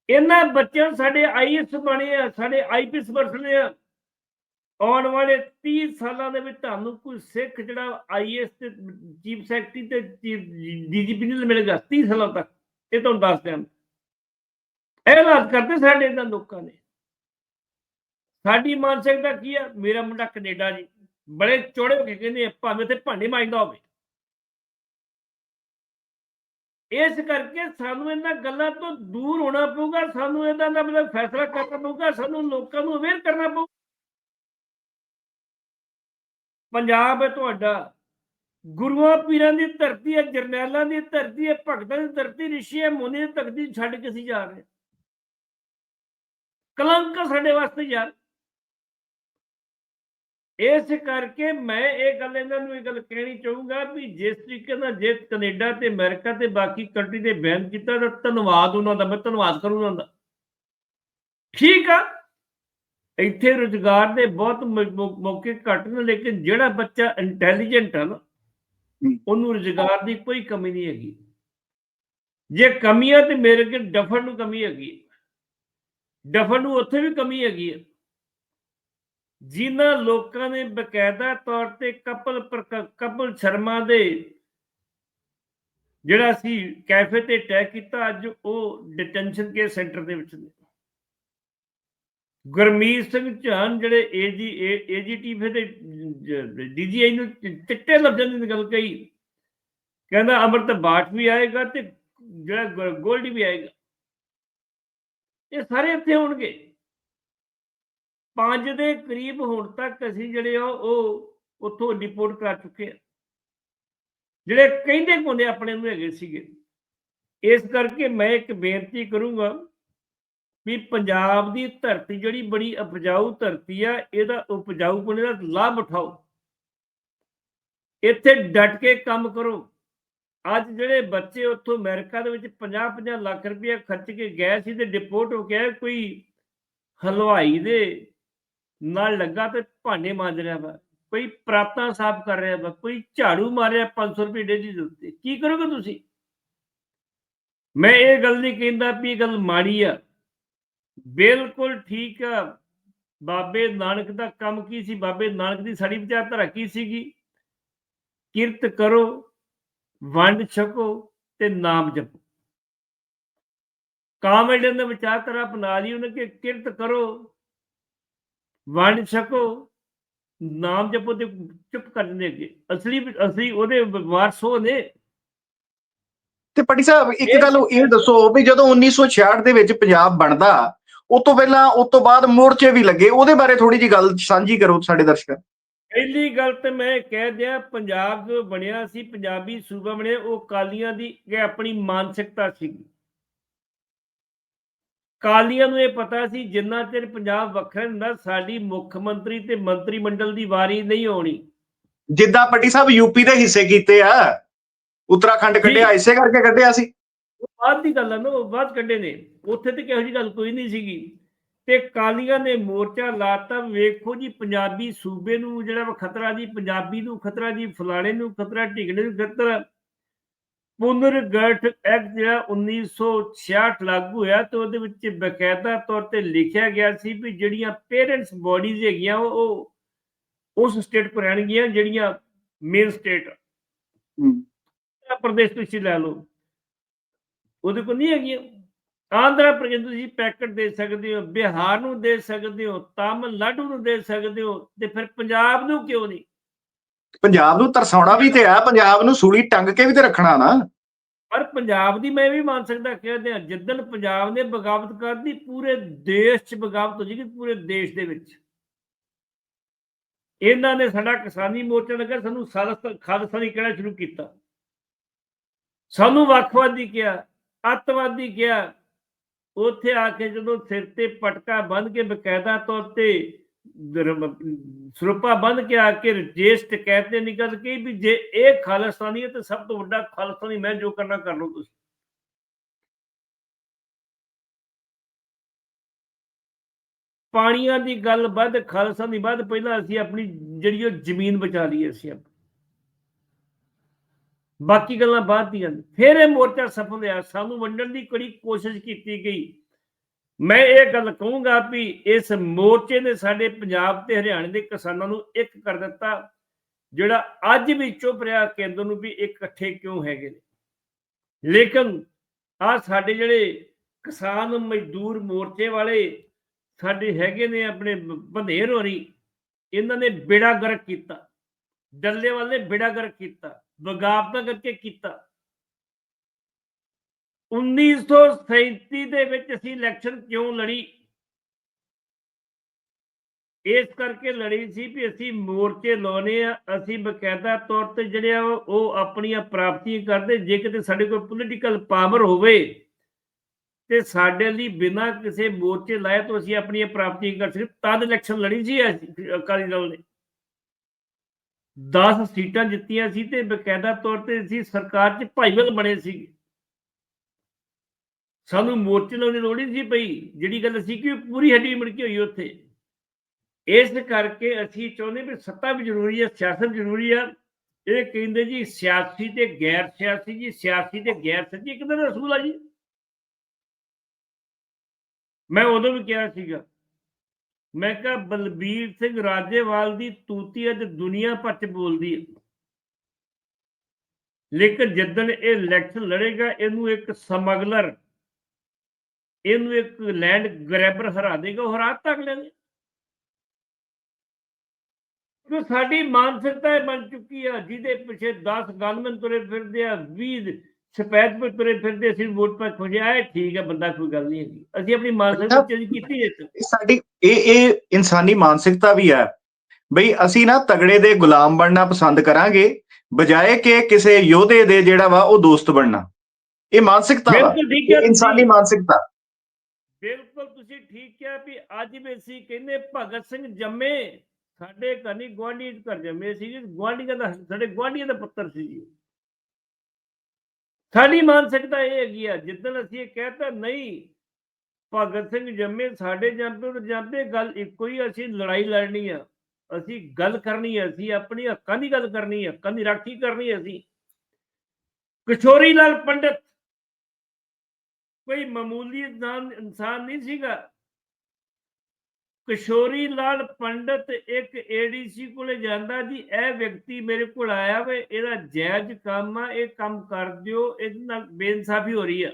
ਇਹਨਾਂ ਬੱਚਿਆਂ ਸਾਡੇ ਆਈਐਸ ਬਣੇ ਆ, ਸਾਡੇ ਆਈਪੀਐਸ ਬਣੇ ਆ। ਆਉਣ ਵਾਲੇ 30 ਸਾਲਾਂ ਦੇ ਵਿੱਚ ਤੁਹਾਨੂੰ ਕੋਈ ਸਿੱਖ ਜਿਹੜਾ ਆਈਐਸ ਤੇ ਚੀਫ ਸੈਕਟਰੀ ਤੇ ਡੀਜੀਪੀ ਨਹੀਂ ਮਿਲੇਗਾ 30 ਸਾਲਾਂ ਤੱਕ, ਇਹ ਤੁਹਾਨੂੰ ਦੱਸ ਦਿਆਂ ਇਹ ਹਾਲਾਤ ਕਰਦੇ ਸਾਡੇ ਇਹਨਾਂ ਲੋਕਾਂ ਨੇ। ਸਾਡੀ ਮਾਨਸਿਕਤਾ ਕੀ ਆ? ਮੇਰਾ ਮੁੰਡਾ ਕੈਨੇਡਾ ਜੀ, ਬੜੇ ਚੋੜੇ ਹੋ ਕੇ ਕਹਿੰਦੇ ਭਾਵੇਂ ਤੇ ਭਾਂਡੇ ਮਾਂਜਦਾ ਹੋਵੇ। ਇਸ ਕਰਕੇ ਸਾਨੂੰ ਇਹਨਾਂ ਗੱਲਾਂ ਤੋਂ ਦੂਰ ਹੋਣਾ ਪਊਗਾ, ਸਾਨੂੰ ਇਹਦਾ ਦਾ ਮਤਲਬ ਫੈਸਲਾ ਕਰਨਾ ਪਊਗਾ, ਸਾਨੂੰ ਲੋਕਾਂ ਨੂੰ ਅਵੇਅਰ ਕਰਨਾ ਪਊ। ਪੰਜਾਬ ਹੈ ਤੁਹਾਡਾ। ਗੁਰੂਆਂ ਪੀਰਾਂ ਦੀ ਧਰਤੀ ਹੈ, ਜਰਨੈਲਾਂ ਦੀ ਧਰਤੀ ਹੈ, ਭਗਤਾਂ ਦੀ ਧਰਤੀ ਰਿਸ਼ੀ ਹੈ ਮੁਨੀ ਦੀ ਧਰਤੀ ਛੱਡ ਕੇ ਅਸੀਂ ਜਾ ਰਹੇ ਕਲੰਕ ਸਾਡੇ ਵਾਸਤੇ ਯਾਰ। ਇਸ ਕਰਕੇ ਮੈਂ ਇਹ ਗੱਲ ਇਹਨਾਂ ਨੂੰ ਇਹ ਗੱਲ ਕਹਿਣੀ ਚਾਹੂੰਗਾ ਵੀ ਜਿਸ ਤਰੀਕੇ ਨਾਲ ਜੇ ਕੈਨੇਡਾ ਤੇ ਅਮਰੀਕਾ ਤੇ ਬਾਕੀ ਕੰਟਰੀ ਦੇ ਬੈਨ ਕੀਤਾ ਤਾਂ ਧੰਨਵਾਦ ਉਹਨਾਂ ਦਾ ਮੈਂ ਧੰਨਵਾਦ ਕਰੂੰਗਾ ਉਹਨਾਂ ਦਾ। ਠੀਕ ਆ? ਇੱਥੇ ਰੁਜ਼ਗਾਰ ਦੇ ਬਹੁਤ ਮੌਕੇ ਘੱਟ ਨੇ ਲੇਕਿਨ ਜਿਹੜਾ ਬੱਚਾ ਇੰਟੈਲੀਜੈਂਟ ਆ ਨਾ। ਉਹਨੂੰ ਰੁਜ਼ਗਾਰ ਦੀ ਕੋਈ ਕਮੀ ਨਹੀਂ ਹੈਗੀ। ਜੇ ਕਮੀ ਹੈ ਤੇ ਮੇਰੇ ਕੇ ਡਫਰ ਨੂੰ ਕਮੀ ਹੈਗੀ ਡਫਰ ਨੂੰ ਉੱਥੇ ਵੀ ਕਮੀ ਹੈਗੀ ਹੈ। ਜਿਨ੍ਹਾਂ ਲੋਕਾਂ ਨੇ ਬਕਾਇਦਾ ਤੌਰ ਤੇ ਕਪਲ ਪ੍ਰਕ- ਕਪਲ ਸ਼ਰਮਾ ਦੇ ਜਿਹੜਾ ਸੀ ਕੈਫੇ ਤੇ ਅਟੈਕ ਕੀਤਾ, ਅੱਜ ਉਹ ਡਿਟੈਂਸ਼ਨ ਕੇ ਸੈਂਟਰ ਦੇ ਵਿੱਚ ਨੇ। ਗੁਰਮੀਤ ਸਿੰਘ ਝਾਨ ਜਿਹੜੇ ਏਜੀ ਏਜੀਟੀਫ ਦੇ ਡੀਜੀਆਈ ਨੂੰ ਚਿੱਟੇ ਲਫ਼ਜ਼ਾਂ ਦੀ ਗੱਲ ਕਹੀ। ਕਹਿੰਦਾ ਅਮਰਤ ਬਾਟ ਵੀ ਆਏਗਾ ਤੇ ਜਿਹੜਾ ਗੋਲਡੀ ਵੀ ਆਏਗਾ। ਇਹ ਸਾਰੇ ਇੱਥੇ ਹੋਣਗੇ। ਪੰਜ ਦੇ ਕਰੀਬ ਹੁਣ ਤੱਕ ਅਸੀਂ ਜਿਹੜੇ ਉਹ ਉੱਥੋਂ ਰਿਪੋਰਟ ਕਰਾ ਚੁੱਕੇ ਆ। ਜਿਹੜੇ ਕਹਿੰਦੇ ਕੋਨੇ ਆਪਣੇ ਨੂੰ ਹੈਗੇ ਸੀਗੇ। ਇਸ ਕਰਕੇ ਮੈਂ ਇੱਕ ਬੇਨਤੀ ਕਰੂੰਗਾ ਵੀ ਪੰਜਾਬ ਦੀ ਧਰਤੀ ਜਿਹੜੀ ਬੜੀ ਉਪਜਾਊ ਧਰਤੀ ਆ, ਇਹਦਾ ਉਪਜਾਊਪਣੇ ਦਾ ਲਾਭ ਉਠਾਓ। ਇੱਥੇ ਡਟ ਕੇ ਕੰਮ ਕਰੋ। ਅੱਜ ਜਿਹੜੇ ਬੱਚੇ ਉੱਥੋਂ ਅਮਰੀਕਾ ਦੇ ਵਿੱਚ 50-50 ਲੱਖ ਰੁਪਏ ਖਰਚ ਕੇ ਗਏ ਸੀ ਤੇ ਡਿਪੋਰਟ ਹੋ ਗਿਆ ਕੋਈ ਹਲਵਾਈ ਦੇ ਨਾਲ ਲੱਗਾ ਤੇ ਭਾਂਡੇ ਮਾਂਜ ਰਿਹਾ ਵਾ। ਕੋਈ ਪ੍ਰਾਤਾਂ ਸਾਫ਼ ਕਰ ਰਿਹਾ ਵਾ, ਕੋਈ ਝਾੜੂ ਮਾਰਿਆ 500 ਰੁਪਏ ਡੇਲੀ ਦੇ ਉੱਤੇ ਕੀ ਕਰੋਗੇ ਤੁਸੀਂ? ਮੈਂ ਇਹ ਗੱਲ ਨਹੀਂ ਕਹਿੰਦਾ ਵੀ ਗੱਲ ਮਾੜੀ ਆ। ਬਿਲਕੁਲ ਠੀਕ ਆ। ਬਾਬੇ ਨਾਨਕ ਦਾ ਕੰਮ ਕੀ ਸੀ? ਬਾਬੇ ਨਾਨਕ ਦੀ ਸਾਡੀ ਵਿਚਾਰਧਾਰਾ ਕੀ ਸੀਗੀ? ਕਿਰਤ ਕਰੋ, ਵੰਡ ਛਕੋ ਤੇ ਨਾਮ ਜਪੋ। ਕਾਮੇਡੀਅਨ ਦੇ ਵਿਚਾਰਧਾਰਾ ਅਪਣਾ ਲਈ, ਉਹਨੇ ਕਿ ਕਿਰਤ ਕਰੋ ਵੰਡ ਛਕੋ ਨਾਮ ਜਪੋ ਤੇ ਚੁੱਪ ਕਰ ਜਾਂਦੇ ਅੱਗੇ। ਅਸਲੀ ਅਸਲੀ ਉਹਦੇ ਵਾਰਸ ਨੇ। ਤੇ ਪਟੀ ਸਾਹਿਬ ਇੱਕ ਗੱਲ ਇਹ ਦੱਸੋ ਵੀ ਜਦੋਂ 1966 ਦੇ ਵਿੱਚ ਪੰਜਾਬ ਬਣਦਾ ਉਸ ਤੋਂ ਪਹਿਲਾਂ ਉਸ ਤੋਂ ਬਾਅਦ ਮੋਰਚੇ ਵੀ ਲੱਗੇ। ਉਹਦੇ ਬਾਰੇ ਥੋੜੀ ਜੀ ਗੱਲ ਸਾਂਝੀ ਕਰੋ ਸਾਡੇ ਦਰਸ਼ਕਾਂ। ਪਹਿਲੀ ਗੱਲ ਤੇ ਮੈਂ ਕਹਿ ਦਿਆਂ ਪੰਜਾਬ ਬਣਿਆ ਸੀ ਪੰਜਾਬੀ ਸੂਬਾ ਬਣਿਆ ਉਹ ਕਾਲੀਆਂ ਦੀ ਆਪਣੀ ਮਾਨਸਿਕਤਾ ਸੀਗੀ। ਕਾਲੀਆਂ ਨੂੰ ਇਹ ਪਤਾ ਸੀ ਜਿੰਨਾ ਚਿਰ ਪੰਜਾਬ ਵੱਖਰਾ ਹੁੰਦਾ ਸਾਡੀ ਮੁੱਖ ਮੰਤਰੀ ਤੇ ਮੰਤਰੀ ਮੰਡਲ ਦੀ ਵਾਰੀ ਨਹੀਂ ਆਉਣੀ। ਜਿੱਦਾਂ ਪਟੀ ਸਾਹਿਬ ਯੂਪੀ ਦੇ ਹਿੱਸੇ ਕੀਤੇ ਆ ਉੱਤਰਾਖੰਡ ਕੱਢਿਆ ਇਸੇ ਕਰਕੇ ਕੱਢਿਆ ਸੀ। ਉਹ ਬਾਅਦ ਦੀ ਗੱਲ ਆ ਨਾ ਉਹ ਬਾਅਦ ਕੱਢੇ ਨੇ। ਉੱਥੇ ਤੇ ਕਿਹੋ ਜੀ ਗੱਲ ਕੋਈ ਨਹੀਂ ਸੀਗੀ। ਤੇ ਕਾਲੀਆਂ ਨੇ ਮੋਰਚਾ ਲਾਤਾ ਵੇਖੋ ਜੀ ਪੰਜਾਬੀ ਸੂਬੇ ਨੂੰ ਜਿਹੜਾ ਖਤਰਾ ਜੀ ਪੰਜਾਬੀ ਨੂੰ ਖਤਰਾ ਜੀ ਫਲਾਣੇ ਨੂੰ ਖਤਰਾ ਢਿਗੜੇ ਨੂੰ ਖਤਰਾ। ਪੁਨਰਗਠ ਐਕਟ ਜਿਹੜਾ 1966 ਲਾਗੂ ਹੋਇਆ ਤੇ ਉਹਦੇ ਵਿੱਚ ਬਕਾਇਦਾ ਤੌਰ ਤੇ ਲਿਖਿਆ ਗਿਆ ਸੀ ਵੀ ਜਿਹੜੀਆਂ ਪੇਰੈਂਟਸ ਬਾਡੀਜ਼ ਹੈਗੀਆਂ ਉਹ ਉਸ ਸਟੇਟ ਕੋ ਰਹਿਣਗੀਆਂ ਜਿਹੜੀਆਂ ਮੇਨ ਸਟੇਟ ਪ੍ਰਦੇਸ਼ ਤੁਸੀਂ ਲੈ ਲਓ। ਉਹਦੇ ਕੋਲ ਨਹੀਂ ਹੈਗੀਆਂ। ਆਂਧਰਾ ਪ੍ਰਦੇਸ਼ ਨੂੰ ਤੁਸੀਂ ਪੈਕਟ ਦੇ ਸਕਦੇ ਹੋ ਬਿਹਾਰ ਨੂੰ ਦੇ ਸਕਦੇ ਹੋ ਤਾਮਿਲਨਾਡੂ ਨੂੰ ਦੇ ਸਕਦੇ ਹੋ ਤੇ ਫਿਰ ਪੰਜਾਬ ਨੂੰ ਕਿਉਂ ਨਹੀਂ? ਪੰਜਾਬ ਨੂੰ ਤਰਸਾਉਣਾ ਵੀ ਤੇ ਆ, ਪੰਜਾਬ ਨੂੰ ਸੂਲੀ ਟੰਗ ਕੇ ਵੀ ਤੇ ਰੱਖਣਾ ਨਾ। ਪਰ ਪੰਜਾਬ ਦੀ ਮੈਂ ਵੀ ਮੰਨ ਸਕਦਾ ਕਹਿੰਦੇ ਆ ਜਿੱਦਣ ਪੰਜਾਬ ਨੇ ਬਗਾਵਤ ਕਰਦੀ, ਪੂਰੇ ਦੇਸ਼ 'ਚ ਬਗਾਵਤ ਹੋ ਜੇਗੀ, ਪੂਰੇ ਦੇਸ਼ ਦੇ ਵਿੱਚ। ਇਹਨਾਂ ਨੇ ਸਾਡਾ ਕਿਸਾਨੀ ਮੋਰਚਾ ਲਗਾ, ਸਾਨੂੰ ਖਾਲਸਾ ਖਾਲਸਾਨੀ ਕਹਿਣਾ ਸ਼ੁਰੂ ਕੀਤਾ। ਸਾਨੂੰ ਵੱਖਵਾਦੀ ਕਿਹਾ, ਅੱਤਵਾਦੀ ਕਿਹਾ। ਉੱਥੇ ਆ ਕੇ ਜਦੋਂ ਸਿਰ ਤੇ ਪਟਕਾ ਬੰਨ ਕੇ ਬਕਾਇਦਾ ਤੌਰ ਤੇ ਸਰੂਪਾ ਬੰਦ ਕੇ ਆ ਕੇ ਰਜੇਸ਼ ਟਕੈਤੇ ਨਿਕਲ ਕੇ ਵੀ ਜੇ ਇਹ ਖਾਲਿਸਤਾਨੀ ਹੈ ਤੇ ਸਭ ਤੋਂ ਵੱਡਾ ਖਾਲਿਸਤਾਨੀ ਮੈਂ ਜੋ ਕਰਨਾ ਕਰ ਲਓ ਤੁਸੀਂ। ਪਾਣੀਆਂ ਦੀ ਗੱਲ ਵੱਧ ਖਾਲਸਾ ਦੀ ਵੱਧ, ਪਹਿਲਾਂ ਅਸੀਂ ਆਪਣੀ ਜਿਹੜੀ ਉਹ ਜ਼ਮੀਨ ਬਚਾ ਲਈ ਅਸੀਂ ਆਪ। ਬਾਕੀ ਗੱਲਾਂ ਬਾਅਦ ਦੀਆਂ ਫਿਰ ਇਹ ਮੋਰਚਾ ਸਫਲ ਹੋਇਆ। ਸਾਨੂੰ ਵੰਡਣ ਦੀ ਕੜੀ ਕੋਸ਼ਿਸ਼ ਕੀਤੀ ਗਈ। ਮੈਂ ਇਹ ਗੱਲ ਕਹੂੰਗਾ ਵੀ ਇਸ ਮੋਰਚੇ ਨੇ ਸਾਡੇ ਪੰਜਾਬ ਤੇ ਹਰਿਆਣੇ ਦੇ ਕਿਸਾਨਾਂ ਨੂੰ ਇੱਕ ਕਰ ਦਿੱਤਾ, ਜਿਹੜਾ ਅੱਜ ਵੀ ਚੁੱਪ ਰਿਹਾ ਕੇਂਦਰ ਨੂੰ ਵੀ ਇਹ ਇਕੱਠੇ ਕਿਉਂ ਹੈਗੇ ਨੇ? ਲੇਕਿਨ ਆ ਸਾਡੇ ਜਿਹੜੇ ਕਿਸਾਨ ਮਜ਼ਦੂਰ ਮੋਰਚੇ ਵਾਲੇ ਸਾਡੇ ਹੈਗੇ ਨੇ ਆਪਣੇ ਬੰਧੇਰ ਹੋਰੀ, ਇਹਨਾਂ ਨੇ ਬੇੜਾ ਗਰਕ ਕੀਤਾ ਡੱਲੇ ਵਾਲੇ ਬੇੜਾ ਗਰਕ ਕੀਤਾ, ਬਗਾਵਤਾਂ ਕਰਕੇ ਕੀਤਾ। 1937 ਦੇ ਵਿੱਚ ਅਸੀਂ ਇਲੈਕਸ਼ਨ ਕਿਉਂ ਲੜੀ? ਇਸ ਕਰਕੇ ਲੜੀ ਸੀ ਵੀ ਅਸੀਂ ਮੋਰਚੇ ਲਾਉਣੇ ਆ, ਅਸੀਂ ਬਕਾਇਦਾ ਤੌਰ ਤੇ ਜਿਹੜੇ ਆ ਉਹ ਆਪਣੀਆਂ ਪ੍ਰਾਪਤੀਆਂ ਕਰਦੇ, ਜੇ ਕਿਤੇ ਸਾਡੇ ਕੋਲ ਪੋਲੀਟੀਕਲ ਪਾਵਰ ਹੋਵੇ ਤੇ ਸਾਡੇ ਲਈ ਬਿਨਾਂ ਕਿਸੇ ਮੋਰਚੇ ਲਾਏ ਤੋਂ ਅਸੀਂ ਆਪਣੀਆਂ ਪ੍ਰਾਪਤੀਆਂ ਕਰ ਸਕਦੇ ਤਦ ਇਲੈਕਸ਼ਨ ਲੜੀ ਸੀ ਅਕਾਲੀ ਦਲ ਨੇ। 10 ਸੀਟਾਂ ਜਿੱਤੀਆਂ ਸੀ ਤੇ ਬਕਾਇਦਾ ਤੌਰ ਤੇ ਅਸੀਂ ਸਰਕਾਰ 'ਚ ਭਾਈਵਾਲ ਬਣੇ ਸੀਗੇ। ਸਾਨੂੰ ਮੋਰਚੇ ਲਾਉਣ ਦੀ ਲੋੜ ਨਹੀਂ ਸੀ ਪਈ, ਜਿਹੜੀ ਗੱਲ ਸੀ ਕਿ ਪੂਰੀ ਹੱਡੀ ਮੁੜ ਹੋਈ ਉੱਥੇ। ਇਸ ਕਰਕੇ ਅਸੀਂ ਚਾਹੁੰਦੇ ਵੀ ਸੱਤਾ ਵੀ ਜ਼ਰੂਰੀ ਹੈ ਸਿਆਸਤ ਜ਼ਰੂਰੀ ਹੈ ਇਹ ਕਹਿੰਦੇ ਜੀ ਸਿਆਸੀ ਤੇ ਗੈਰ ਸਿਆਸੀ ਜੀ, ਸਿਆਸੀ ਤੇ ਗੈਰ ਸਿਆਸੀ, ਇੱਕ ਦਿਨ ਰਸੂਲ ਆ ਜੀ। ਮੈਂ ਉਦੋਂ ਵੀ ਕਿਹਾ ਸੀਗਾ, ਮੈਂ ਕਿਹਾ ਬਲਬੀਰ ਸਿੰਘ ਰਾਜੇਵਾਲ ਦੀ ਤੂਤੀ ਅੱਜ ਦੁਨੀਆ ਭਰ ਚ ਬੋਲਦੀ ਹੈ ਲੇਕਿਨ ਜਿੱਦਣ ਇਹ ਇਲੈਕਸ਼ਨ ਲੜੇਗਾ, ਇਹਨੂੰ ਇੱਕ ਸਮਗਲਰ ਇਹਨੂੰ ਇੱਕ ਲੈਂਡ ਗ੍ਰੈਬਰ ਹਰਾ ਦੇਗਾ ਉਹ ਹਰਾ ਤੱਕ ਲੈਣੇ ਕਿ ਸਾਡੀ ਮਾਨਸਿਕਤਾ ਇਹ ਬਣ ਚੁੱਕੀ ਆ ਜਿਹਦੇ ਪਿੱਛੇ 10 ਗਨਮੈਨ ਤੁਰੇ ਫਿਰਦੇ ਆ 20 ਸਪੈਦ ਪੇ ਤੁਰੇ ਫਿਰਦੇ ਅਸੀਂ ਵੋਟ ਪਾ ਖੋਜਿਆ ਇਹ ਠੀਕ ਹੈ ਬੰਦਾ ਕੋਈ ਗੱਲ ਨਹੀਂ ਹੈਗੀ। ਅਸੀਂ ਆਪਣੀ ਮਾਨਸਿਕਤਾ ਚੇਂਜ ਕੀਤੀ ਹੈ ਸਾਡੀ ਇਹ ਇਹ ਇਨਸਾਨੀ ਮਾਨਸਿਕਤਾ ਵੀ ਹੈ। ਬਈ ਅਸੀਂ ਨਾ ਤਗੜੇ ਦੇ ਗੁਲਾਮ ਬਣਨਾ ਪਸੰਦ ਕਰਾਂਗੇ ਬਜਾਏ ਕਿ ਕਿਸੇ ਯੋਧੇ ਦੇ ਜਿਹੜਾ ਵਾ ਉਹ ਦੋਸਤ ਬਣਨਾ। ਇਹ ਮਾਨਸਿਕਤਾ ਵਾ ਹੈ। ਇਨਸਾਨੀ ਮਾਨਸਿਕਤਾ। ਬਿਲਕੁਲ ਤੁਸੀਂ ਠੀਕ ਕਿਹਾ ਵੀ ਅੱਜ ਵੀ ਅਸੀਂ ਕਹਿੰਦੇ ਭਗਤ ਸਿੰਘ ਜੰਮੇ, ਸਾਡੇ ਘਰ ਨਹੀਂ ਗੁਆਂਢੀ ਘਰ ਜੰਮੇ ਸੀ, ਗੁਆਂਢੀਆਂ ਦਾ ਸਾਡੇ ਗੁਆਂਢੀਆਂ ਦਾ ਪੁੱਤਰ ਸੀ ਜੀ। ਸਾਡੀ ਮਾਨਸਿਕਤਾ ਇਹ ਹੈਗੀ ਆ, ਜਿੱਦਣ ਅਸੀਂ ਇਹ ਕਹਤਾ ਨਹੀਂ, ਭਗਤ ਸਿੰਘ ਜੰਮੇ, ਸਾਡੇ ਜੰਮੇ ਤੇ ਜੰਮੇ ਗੱਲ ਇੱਕੋ ਹੀ ਅਸੀਂ ਲੜਾਈ ਲੜਨੀ ਆ। ਅਸੀਂ ਗੱਲ ਕਰਨੀ ਆ, ਅਸੀਂ ਆਪਣੀ ਹੱਕਾਂ ਦੀ ਗੱਲ ਕਰਨੀ ਆ ਹੱਕਾਂ ਦੀ ਰਾਖੀ ਕਰਨੀ ਆ ਅਸੀਂ। ਕਿਸ਼ੋਰੀ ਲਾਲ ਪੰਡਿਤ ਕੋਈ ਮਾਮੂਲੀ ਇਨਸਾਨ ਇਨਸਾਨ ਨਹੀਂ ਸੀਗਾ। ਕਿਸ਼ੋਰੀ ਲਾਲ ਪੰਡਤ ਇੱਕ ਏਡੀਸੀ ਕੋਲੇ ਜਾਂਦਾ ਜੀ ਇਹ ਵਿਅਕਤੀ ਮੇਰੇ ਕੋਲ ਆਇਆ ਵੇ ਇਹਦਾ ਜਾਇਜ਼ ਕੰਮ ਆ ਇਹ ਕੰਮ ਕਰ ਦਿਓ ਇਹਦੇ ਨਾਲ ਬੇਇਨਸਾਫੀ ਹੋ ਰਹੀ ਆ।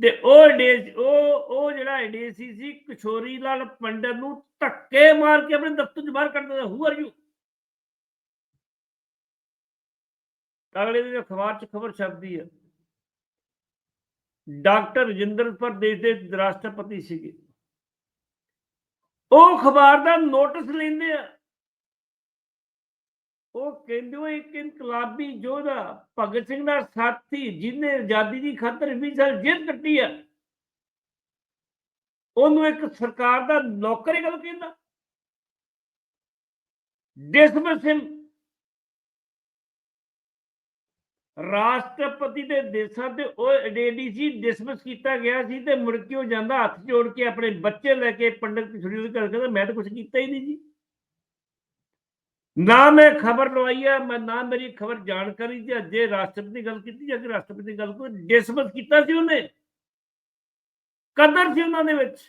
ਤੇ ਉਹ ਉਹ ਉਹ ਜਿਹੜਾ ਏਡੀਸੀ ਸੀ ਕਿਸ਼ੋਰੀ ਲਾਲ ਪੰਡਤ ਨੂੰ ਧੱਕੇ ਮਾਰ ਕੇ ਆਪਣੇ ਦਫ਼ਤਰ ਤੋਂ ਬਾਹਰ ਕੱਢ ਦਿੰਦਾ ਹੂ ਆਰ ਯੂ ਅਗਲੇ ਦਿਨ ਅਖਬਾਰ 'ਚ ਖਬਰ ਛਪਦੀ ਹੈ ਡਾਕਟਰ ਰਜਿੰਦਰ ਪ੍ਰਦੇਸ਼ ਦੇ ਰਾਸ਼ਟਰਪਤੀ ਸੀਗੇ। ਉਹ ਅਖਬਾਰ ਦਾ ਨੋਟਿਸ ਲੈਂਦੇ ਆ। ਉਹ ਕਹਿੰਦੇ ਉਹ ਇੱਕ ਇਨਕਲਾਬੀ ਯੋਧਾ ਭਗਤ ਸਿੰਘ ਦਾ ਸਾਥੀ ਜਿਹਨੇ ਆਜ਼ਾਦੀ ਦੀ ਖਾਤਰ 20 ਸਾਲ ਜੇਲ੍ਹ ਕੱਟੀ ਆ, ਉਹਨੂੰ ਇੱਕ ਸਰਕਾਰ ਦਾ ਨੌਕਰ ਹੀ ਗੱਲ ਕਹਿੰਦਾ। ਡਿਸਮਿਸ ਹਿਮ ਰਾਸ਼ਟਰਪਤੀ ਦੇ ਦੇਸਾਂ ਤੇ ਉਹ ਏਡੀਸੀ ਡਿਸਮਿਸ ਕੀਤਾ ਗਿਆ ਸੀ ਤੇ ਮੁੜ ਕੇ ਉਹ ਜਾਂਦਾ ਹੱਥ ਜੋੜ ਕੇ ਆਪਣੇ ਬੱਚੇ ਲੈ ਕੇ ਪੰਡਤ ਕਿਸ਼ੋਰੀ ਦੇ ਘਰ ਕਹਿੰਦਾ, ਮੈਂ ਤਾਂ ਕੁਝ ਕੀਤਾ ਹੀ ਨਹੀਂ ਜੀ। ਨਾ ਮੈਂ ਖਬਰ ਲਵਾਈ ਆ, ਮੈਂ ਨਾ ਮੇਰੀ ਖਬਰ ਜਾਣਕਾਰੀ ਤੇ ਅੱਜੇ ਰਾਸ਼ਟਰਪਤੀ ਦੀ ਗੱਲ ਕੀਤੀ, ਜਾਂ ਕਿ ਰਾਸ਼ਟਰਪਤੀ ਗੱਲ ਕੋਈ ਡਿਸਮਿਸ ਕੀਤਾ ਸੀ ਉਹਨੇ, ਕਦਰ ਸੀ ਉਹਨਾਂ ਦੇ ਵਿੱਚ।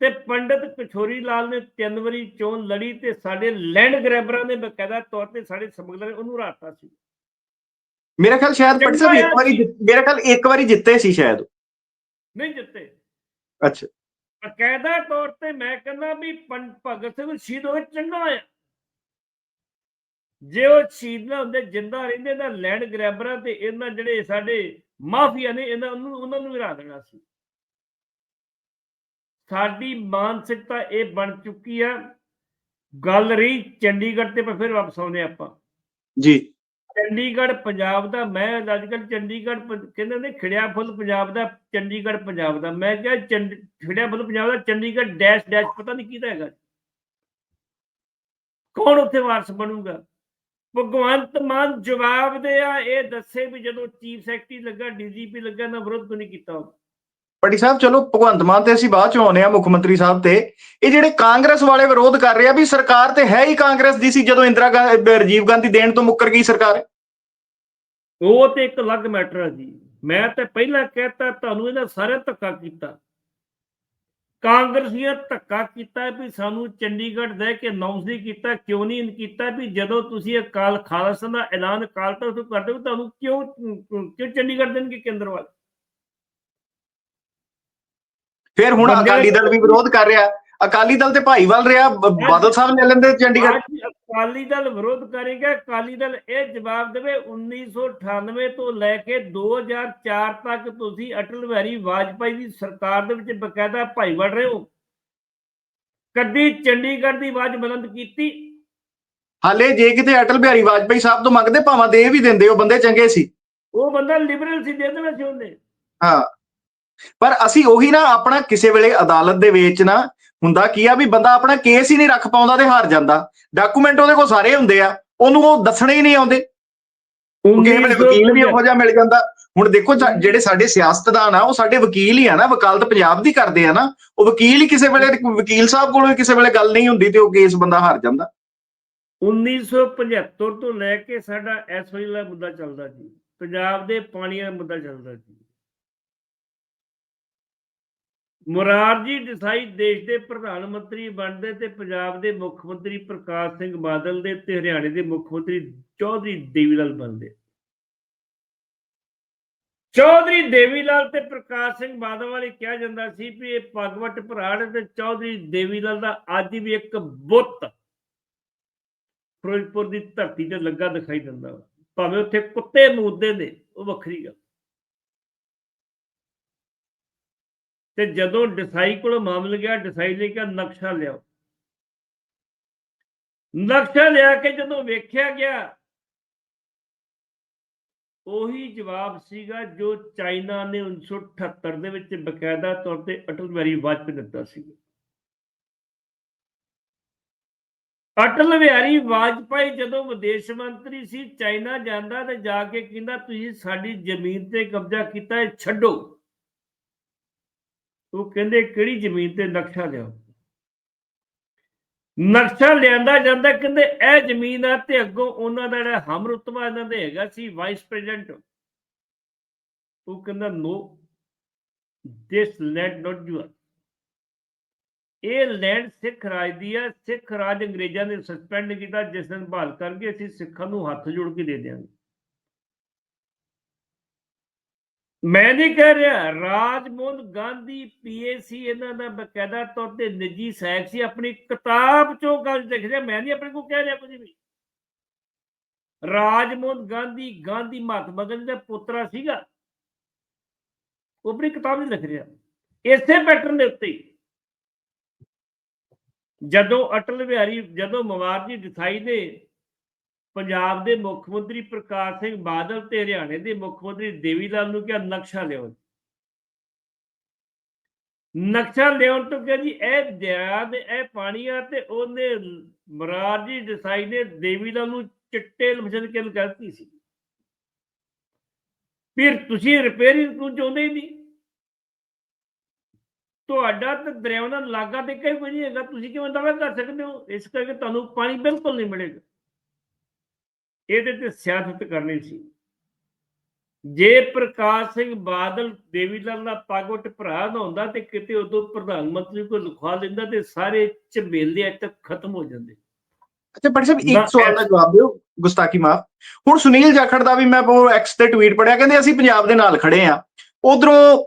ਤੇ ਪੰਡਤ ਕਿਸ਼ੋਰੀ ਲਾਲ ਨੇ ਤਿੰਨ ਵਾਰੀ ਚੋਣ ਲੜੀ ਤੇ ਸਾਡੇ ਲੈਂਡ ਗ੍ਰੈਬਰਾਂ ਨੇ ਬਕਾਇਦਾ ਤੌਰ ਤੇ ਸਾਡੇ ਸਮਗਲਰ ਨੇ ਉਹਨੂੰ ਹਰਾਤਾ ਸੀ। ਮੇਰਾ ਖਿਆਲ ਸ਼ਾਇਦ ਪਟ ਸਾਹਿਬ ਇੱਕ ਵਾਰੀ ਮੇਰਾ ਖਿਆਲ ਇੱਕ ਵਾਰੀ ਜਿੱਤੇ ਸੀ ਸ਼ਾਇਦ। ਨਹੀਂ ਜਿੱਤੇ। ਅੱਛਾ। ਬਕਾਇਦਾ ਤੌਰ ਤੇ ਮੈਂ ਕਹਿੰਦਾ ਵੀ ਭਗਤ ਸਿੰਘ ਸ਼ਹੀਦ ਹੋਏ ਚੰਗਾ ਹੋਇਆ। ਜੇ ਉਹ ਸ਼ਹੀਦ ਨਾ ਹੁੰਦੇ ਜਿੰਦਾ ਰਹਿੰਦੇ ਤਾਂ ਲੈਂਡ ਗ੍ਰੈਬਰਾਂ ਤੇ ਇਹਨਾਂ ਜਿਹੜੇ ਸਾਡੇ ਮਾਫੀਆ ਨੇ ਇਹਨਾਂ ਨੂੰ ਉਹਨਾਂ ਨੂੰ ਵਿਰਾ ਦੇਣਾ ਸੀ। ਸਾਡੀ ਮਾਨਸਿਕਤਾ ਇਹ ਬਣ ਚੁੱਕੀ ਆ। ਗੱਲ ਰਹੀ ਚੰਡੀਗੜ੍ਹ ਤੇ ਫਿਰ ਵਾਪਸ ਆਉਂਦੇ ਆਪਾਂ। ਜੀ। ਚੰਡੀਗੜ੍ਹ, ਪੰਜਾਬ ਦਾ, ਮੈਂ ਅੱਜ ਕੱਲ ਚੰਡੀਗੜ੍ਹ ਕਹਿੰਦੇ ਨੇ ਖਿੜਿਆ ਫੁੱਲ ਪੰਜਾਬ ਦਾ, ਚੰਡੀਗੜ੍ਹ ਪੰਜਾਬ ਦਾ। ਮੈਂ ਕਿਹਾ ਚੰਡ, ਖਿੜਿਆ ਫੁੱਲ ਪੰਜਾਬ ਦਾ, ਚੰਡੀਗੜ੍ਹ ਡੈਸ਼ ਡੈਸ਼ ਪਤਾ ਨਹੀਂ ਕਿਹਦਾ ਹੈਗਾ। ਕੌਣ ਉੱਥੇ ਵਾਰਸ ਬਣੂਗਾ? ਭਗਵੰਤ ਮਾਨ ਜਵਾਬ ਦੇ ਆ, ਇਹ ਦੱਸੇ ਵੀ ਜਦੋਂ ਚੀਫ ਸੈਕਟਰੀ ਲੱਗਾ, ਡੀਜੀਪੀ ਲੱਗਾ ਨਾ ਵਿਰੋਧ ਨਹੀਂ ਕੀਤਾ। ਉਹ ਪਟੀ ਸਾਹਿਬ, ਚਲੋ ਭਗਵੰਤ ਮਾਨ ਤੇ ਅਸੀਂ ਬਾਅਦ ਚ ਆਉਨੇ ਆ ਮੁੱਖ ਮੰਤਰੀ ਸਾਹਿਬ ਤੇ। ਇਹ ਜਿਹੜੇ ਕਾਂਗਰਸ ਵਾਲੇ ਵਿਰੋਧ ਕਰ ਰਹੇ ਆ, ਵੀ ਸਰਕਾਰ ਤੇ ਹੈ ਹੀ ਕਾਂਗਰਸ ਦੀ ਸੀ ਜਦੋਂ ਇੰਦਰਾ ਰਾਜੀਵ ਗਾਂਧੀ ਦੇਣ ਤੋਂ ਮੁੱਕਰ ਗਈ ਸਰਕਾਰ? ਉਹ ਤੇ ਇੱਕ ਅਲੱਗ ਮੈਟਰ ਹੈ ਜੀ। ਮੈਂ ਤੇ ਪਹਿਲਾਂ ਕਹਿਤਾ, ਤੁਹਾਨੂੰ ਇਹਨਾਂ ਸਾਰੇ ਧੱਕਾ ਕੀਤਾ। ਕਾਂਗਰਸੀਆਂ ਧੱਕਾ ਕੀਤਾ ਵੀ ਸਾਨੂੰ ਚੰਡੀਗੜ੍ਹ ਦੇ ਕੇ ਅਨਾਉਂਸ ਨਹੀਂ ਕੀਤਾ, ਕਿਉਂ ਨਹੀਂ ਕੀਤਾ, ਵੀ ਜਦੋਂ ਤੁਸੀਂ ਅਕਾਲ ਖਾਲਸਾ ਦਾ ਐਲਾਨ ਕਾਲ ਤਖਤ ਤੋਂ ਕਰਦੇ ਹੋ, ਤੁਹਾਨੂੰ ਕਿਉਂ ਕਿਉਂ ਚੰਡੀਗੜ੍ਹ ਦੇਣਗੇ ਕੇਂਦਰ ਵਾਲੇ? ਫਿਰ ਹੁਣ ਅਕਾਲੀ ਦਲ ਵੀ ਵਿਰੋਧ ਕਰ ਰਿਹਾ। ਅਕਾਲੀ ਦਲ ਤੇ ਭਾਈਵਾਲ ਰਿਹਾ ਬਾਦਲ ਸਾਹਿਬ ਲੈ ਲੈਂਦੇ ਚੰਡੀਗੜ੍ਹ। ਅਕਾਲੀ ਦਲ ਵਿਰੋਧ ਕਰੇਗਾ। ਅਕਾਲੀ ਦਲ ਇਹ ਜਵਾਬ ਦੇਵੇ 1998 ਤੋਂ ਲੈ ਕੇ 2004 ਤੱਕ ਤੁਸੀਂ ਅਟਲ ਬਿਹਾਰੀ ਵਾਜਪਾਈ ਦੀ ਸਰਕਾਰ ਦੇ ਵਿੱਚ ਬਕਾਇਦਾ ਭਾਈ ਵੜ ਰਹੇ ਹੋ। ਕਦੀ ਚੰਡੀਗੜ੍ਹ ਦੀ ਆਵਾਜ਼ ਬੁਲੰਦ ਕੀਤੀ? ਹਾਲੇ ਜੇ ਕਿਤੇ ਅਟਲ ਬਿਹਾਰੀ ਵਾਜਪਾਈ ਸਾਹਿਬ ਤੋਂ ਮੰਗਦੇ ਭਾਵਾਂ ਦੇ ਵੀ ਦਿੰਦੇ ਉਹ ਬੰਦੇ ਚੰਗੇ ਸੀ। ਉਹ ਬੰਦਾ ਲਿਬਰਲ ਸੀ ਦੇ ਦੇਣਾ ਸੀ ਉਹਨੇ। ਹਾਂ। ਪਰ ਅਸੀਂ ਉਹੀ ਨਾ ਆਪਣਾ ਕਿਸੇ ਵੇਲੇ ਅਦਾਲਤ ਦੇ ਵਿੱਚ ਨਾ ਹੁੰਦਾ ਕੀ ਆ ਵੀ ਬੰਦਾ ਆਪਣਾ ਕੇਸ ਹੀ ਨਹੀਂ ਰੱਖ ਪਾਉਂਦਾ ਤੇ ਹਾਰ ਜਾਂਦਾ। ਡਾਕੂਮੈਂਟ ਉਹਦੇ ਕੋਲ ਸਾਰੇ ਹੁੰਦੇ ਆ ਉਹਨੂੰ ਉਹ ਦੱਸਣੇ ਹੀ ਨਹੀਂ ਆਉਂਦੇ। ਕਿਸੇ ਵੇਲੇ ਵਕੀਲ ਵੀ ਉਹੋ ਜਿਹਾ ਮਿਲ ਜਾਂਦਾ। ਹੁਣ ਦੇਖੋ ਜਿਹੜੇ ਸਾਡੇ ਸਿਆਸਤਦਾਨ ਆ ਉਹ ਸਾਡੇ ਵਕੀਲ ਹੀ ਆ ਨਾ ਵਕਾਲਤ ਪੰਜਾਬ ਦੀ ਕਰਦੇ ਆ ਨਾ ਉਹ ਵਕੀਲ ਹੀ ਕਿਸੇ ਵੇਲੇ ਵਕੀਲ ਸਾਹਿਬ ਕੋਲੋਂ ਕਿਸੇ ਵੇਲੇ ਗੱਲ ਨਹੀਂ ਹੁੰਦੀ ਤੇ ਉਹ ਕੇਸ ਬੰਦਾ ਹਾਰ ਜਾਂਦਾ। 1975 ਤੋਂ ਲੈ ਕੇ ਸਾਡਾ ਵੇਲੇ ਦਾ ਮੁੱਦਾ ਚੱਲਦਾ ਸੀ ਪੰਜਾਬ ਦੇ ਪਾਣੀ ਦਾ ਮੁੱਦਾ ਚੱਲਦਾ ਸੀ ਮੁਰਾਰਜੀ ਦੇਸਾਈ ਦੇਸ਼ ਦੇ ਪ੍ਰਧਾਨ ਮੰਤਰੀ ਬਣਦੇ ਤੇ ਪੰਜਾਬ ਦੇ ਮੁੱਖ ਮੰਤਰੀ ਪ੍ਰਕਾਸ਼ ਸਿੰਘ ਬਾਦਲ ਦੇ ਤੇ ਹਰਿਆਣੇ ਦੇ ਮੁੱਖ ਮੰਤਰੀ ਚੌਧਰੀ ਦੇਵੀਲਾਲ ਬਣਦੇ। ਚੌਧਰੀ ਦੇਵੀਲਾਲ ਤੇ ਪ੍ਰਕਾਸ਼ ਸਿੰਘ ਬਾਦਲ ਵਾਲੇ ਕਿਹਾ ਜਾਂਦਾ ਸੀ ਵੀ ਇਹ ਭਗਵਤ ਭਰਾੜ ਤੇ ਚੌਧਰੀ ਦੇਵੀ ਲਾਲ ਦਾ ਅੱਜ ਵੀ ਇੱਕ ਬੁੱਤ ਫਿਰੋਜ਼ਪੁਰ ਦੀ ਧਰਤੀ ਤੇ ਲੱਗਾ ਦਿਖਾਈ ਦਿੰਦਾ। ਵਾ ਭਾਵੇਂ ਉੱਥੇ ਕੁੱਤੇ ਮੂਦਦੇ ਨੇ, ਉਹ ਵੱਖਰੀ ਗੱਲ। ਤੇ ਜਦੋਂ ਡਿਸਾਈ ਕੋਲ ਮਾਮਲਾ ਗਿਆ, ਡਿਸਾਈ ਨੇ ਕਿਹਾ ਨਕਸ਼ਾ ਲਿਆਓ। ਨਕਸ਼ਾ ਲਿਆ ਕੇ ਜਦੋਂ ਵੇਖਿਆ ਗਿਆ, ਉਹੀ ਜਵਾਬ ਸੀਗਾ ਜੋ ਚਾਈਨਾ ਨੇ 1978 ਦੇ ਵਿੱਚ ਬਕਾਇਦਾ ਤੌਰ ਤੇ ਅਟਲ ਬਿਹਾਰੀ ਵਾਜਪੇਈ ਦਿੱਤਾ ਸੀ ਅਟਲ ਬਿਹਾਰੀ ਵਾਜਪਾਈ ਜਦੋਂ ਵਿਦੇਸ਼ ਮੰਤਰੀ ਸੀ, ਚਾਈਨਾ ਜਾਂਦਾ ਤੇ ਜਾ ਕੇ ਕਹਿੰਦਾ, ਤੁਸੀਂ ਸਾਡੀ ਜ਼ਮੀਨ ਤੇ ਕਬਜ਼ਾ ਕੀਤਾ ਹੈ ਛੱਡੋ। ਉਹ ਕਹਿੰਦੇ, ਕਿਹੜੀ ਜ਼ਮੀਨ ਤੇ ਨਕਸ਼ਾ ਲਿਆਓ? ਨਕਸ਼ਾ ਲਿਆਂਦਾ ਜਾਂਦਾ, ਕਹਿੰਦੇ, ਇਹ ਜ਼ਮੀਨ ਆ ਤੇ ਅੱਗੋਂ ਉਹਨਾਂ ਦਾ ਜਿਹੜਾ ਹਮਰਤਬਾ ਇਹਨਾਂ ਦੇ ਹੈਗਾ ਸੀ ਵਾਈਸ ਪ੍ਰੈਜ਼ੀਡੈਂਟ ਉਹ ਕਹਿੰਦਾ, no this land not your ਇਹ ਲੈਂਡ ਸਿੱਖ ਰਾਜ ਦੀ ਆ, ਸਿੱਖ ਰਾਜ ਅੰਗਰੇਜ਼ਾਂ ਨੇ ਸਸਪੈਂਡ ਕੀਤਾ, ਜਿਸ ਦਿਨ ਬਹਾਲ ਕਰਕੇ ਅਸੀਂ ਸਿੱਖਾਂ ਨੂੰ ਹੱਥ ਜੋੜ ਕੇ ਦੇ ਦਿਆਂਗੇ। ਮੈਂ ਨਹੀਂ ਕਹਿ ਰਿਹਾ, ਰਾਜਮੋਹਨ ਗਾਂਧੀ ਪੀਏਸੀ ਇਹਨਾਂ ਦਾ ਬਕਾਇਦਾ ਤੌਰ ਤੇ ਨਿੱਜੀ ਸਹਾਇਕ ਸੀ, ਆਪਣੀ ਕਿਤਾਬ ਚੋਂ ਗੱਲ ਲਿਖ ਰਿਹਾ ਮੈਂ ਨਹੀਂ ਆਪਣੇ ਕੋਲ ਕਹਿ ਰਿਹਾ ਕੁਝ ਵੀ। ਰਾਜਮੋਹਨ ਗਾਂਧੀ ਗਾਂਧੀ ਮਹਾਤਮਾ ਗਾਂਧੀ ਦਾ ਪੁੱਤਰਾ ਸੀਗਾ। ਉਹ ਆਪਣੀ ਕਿਤਾਬ 'ਚ ਲਿਖ ਰਿਹਾ। ਇਸੇ ਪੈਟਰਨ ਦੇ ਉੱਤੇ ਜਦੋਂ ਅਟਲ ਬਿਹਾਰੀ, ਜਦੋਂ ਮਵਾਰਜੀ ਦਿਸਾਈ ਨੇ ਪੰਜਾਬ ਦੇ ਮੁੱਖ ਮੰਤਰੀ ਪ੍ਰਕਾਸ਼ ਸਿੰਘ ਬਾਦਲ ਤੇ ਹਰਿਆਣੇ ਦੇ ਮੁੱਖ ਮੰਤਰੀ ਦੇਵੀ ਲਾਲ ਨੂੰ ਕਿਹਾ ਨਕਸ਼ਾ ਲਿਆਓ ਨਕਸ਼ਾ ਲਿਆਉਣ ਤੋਂ ਕਿਹਾ ਜੀ, ਇਹ ਦਰਿਆ ਦੇ ਇਹ ਪਾਣੀ ਆ ਤੇ ਉਹਨੇ ਮਰਾਰਜੀ ਦਿਸਾਈ ਨੇ ਦੇਵੀਲਾਲ ਨੂੰ ਚਿੱਟੇ ਲਫ਼ਜ਼ਾਂ ਕਿਲ ਕਰਤੀ ਸੀ? ਫਿਰ ਤੁਸੀਂ ਰਿਪੇਅਰਿੰਗ ਨੂੰ ਚਾਹੁੰਦੇ ਨਹੀਂ। ਤੁਹਾਡਾ ਤਾਂ ਦਰਿਆਵਾਂ ਦਾ ਲਾਗਾ ਤੇ ਕੋਈ ਨਹੀਂ ਹੈਗਾ, ਤੁਸੀਂ ਕਿਵੇਂ ਦਾਅਵਾ ਕਰ ਸਕਦੇ ਹੋ? ਇਸ ਕਰਕੇ ਤੁਹਾਨੂੰ ਪਾਣੀ ਬਿਲਕੁਲ ਨਹੀਂ ਮਿਲੇਗਾ। ਇਹਦੇ ਤੇ ਸਿਆਸਤ ਕਰਨੀ ਸੀ। ਜੇ ਪ੍ਰਕਾਸ਼ ਸਿੰਘ ਬਾਦਲ ਦੇਵੀਲਾਲ ਦਾ ਪਾਗਵਟ ਭਰਾ ਨਾ ਹੁੰਦਾ ਤੇ ਕਿਤੇ ਉਦੋਂ ਪ੍ਰਧਾਨ ਮੰਤਰੀ ਕੋਲ ਲਿਖਵਾ ਲੈਂਦਾ ਤੇ ਸਾਰੇ ਝਬੇਲੇ ਅੱਜ ਤੱਕ ਖਤਮ ਹੋ ਜਾਂਦੇ। ਅੱਛਾ ਪਰ ਸਾਹਿਬ ਇੱਕ ਸਵਾਲ ਦਾ ਜਵਾਬ ਦਿਓ ਗੁਸਤਾਖੀ ਮਾਫ। ਹੁਣ ਸੁਨੀਲ ਜਾਖੜ ਦਾ ਵੀ ਮੈਂ ਉਹ ਐਕਸ ਤੇ ਟਵੀਟ ਪੜਿਆ ਕਹਿੰਦੇ ਅਸੀਂ ਪੰਜਾਬ ਦੇ ਨਾਲ ਖੜੇ ਆ ਉਧਰੋਂ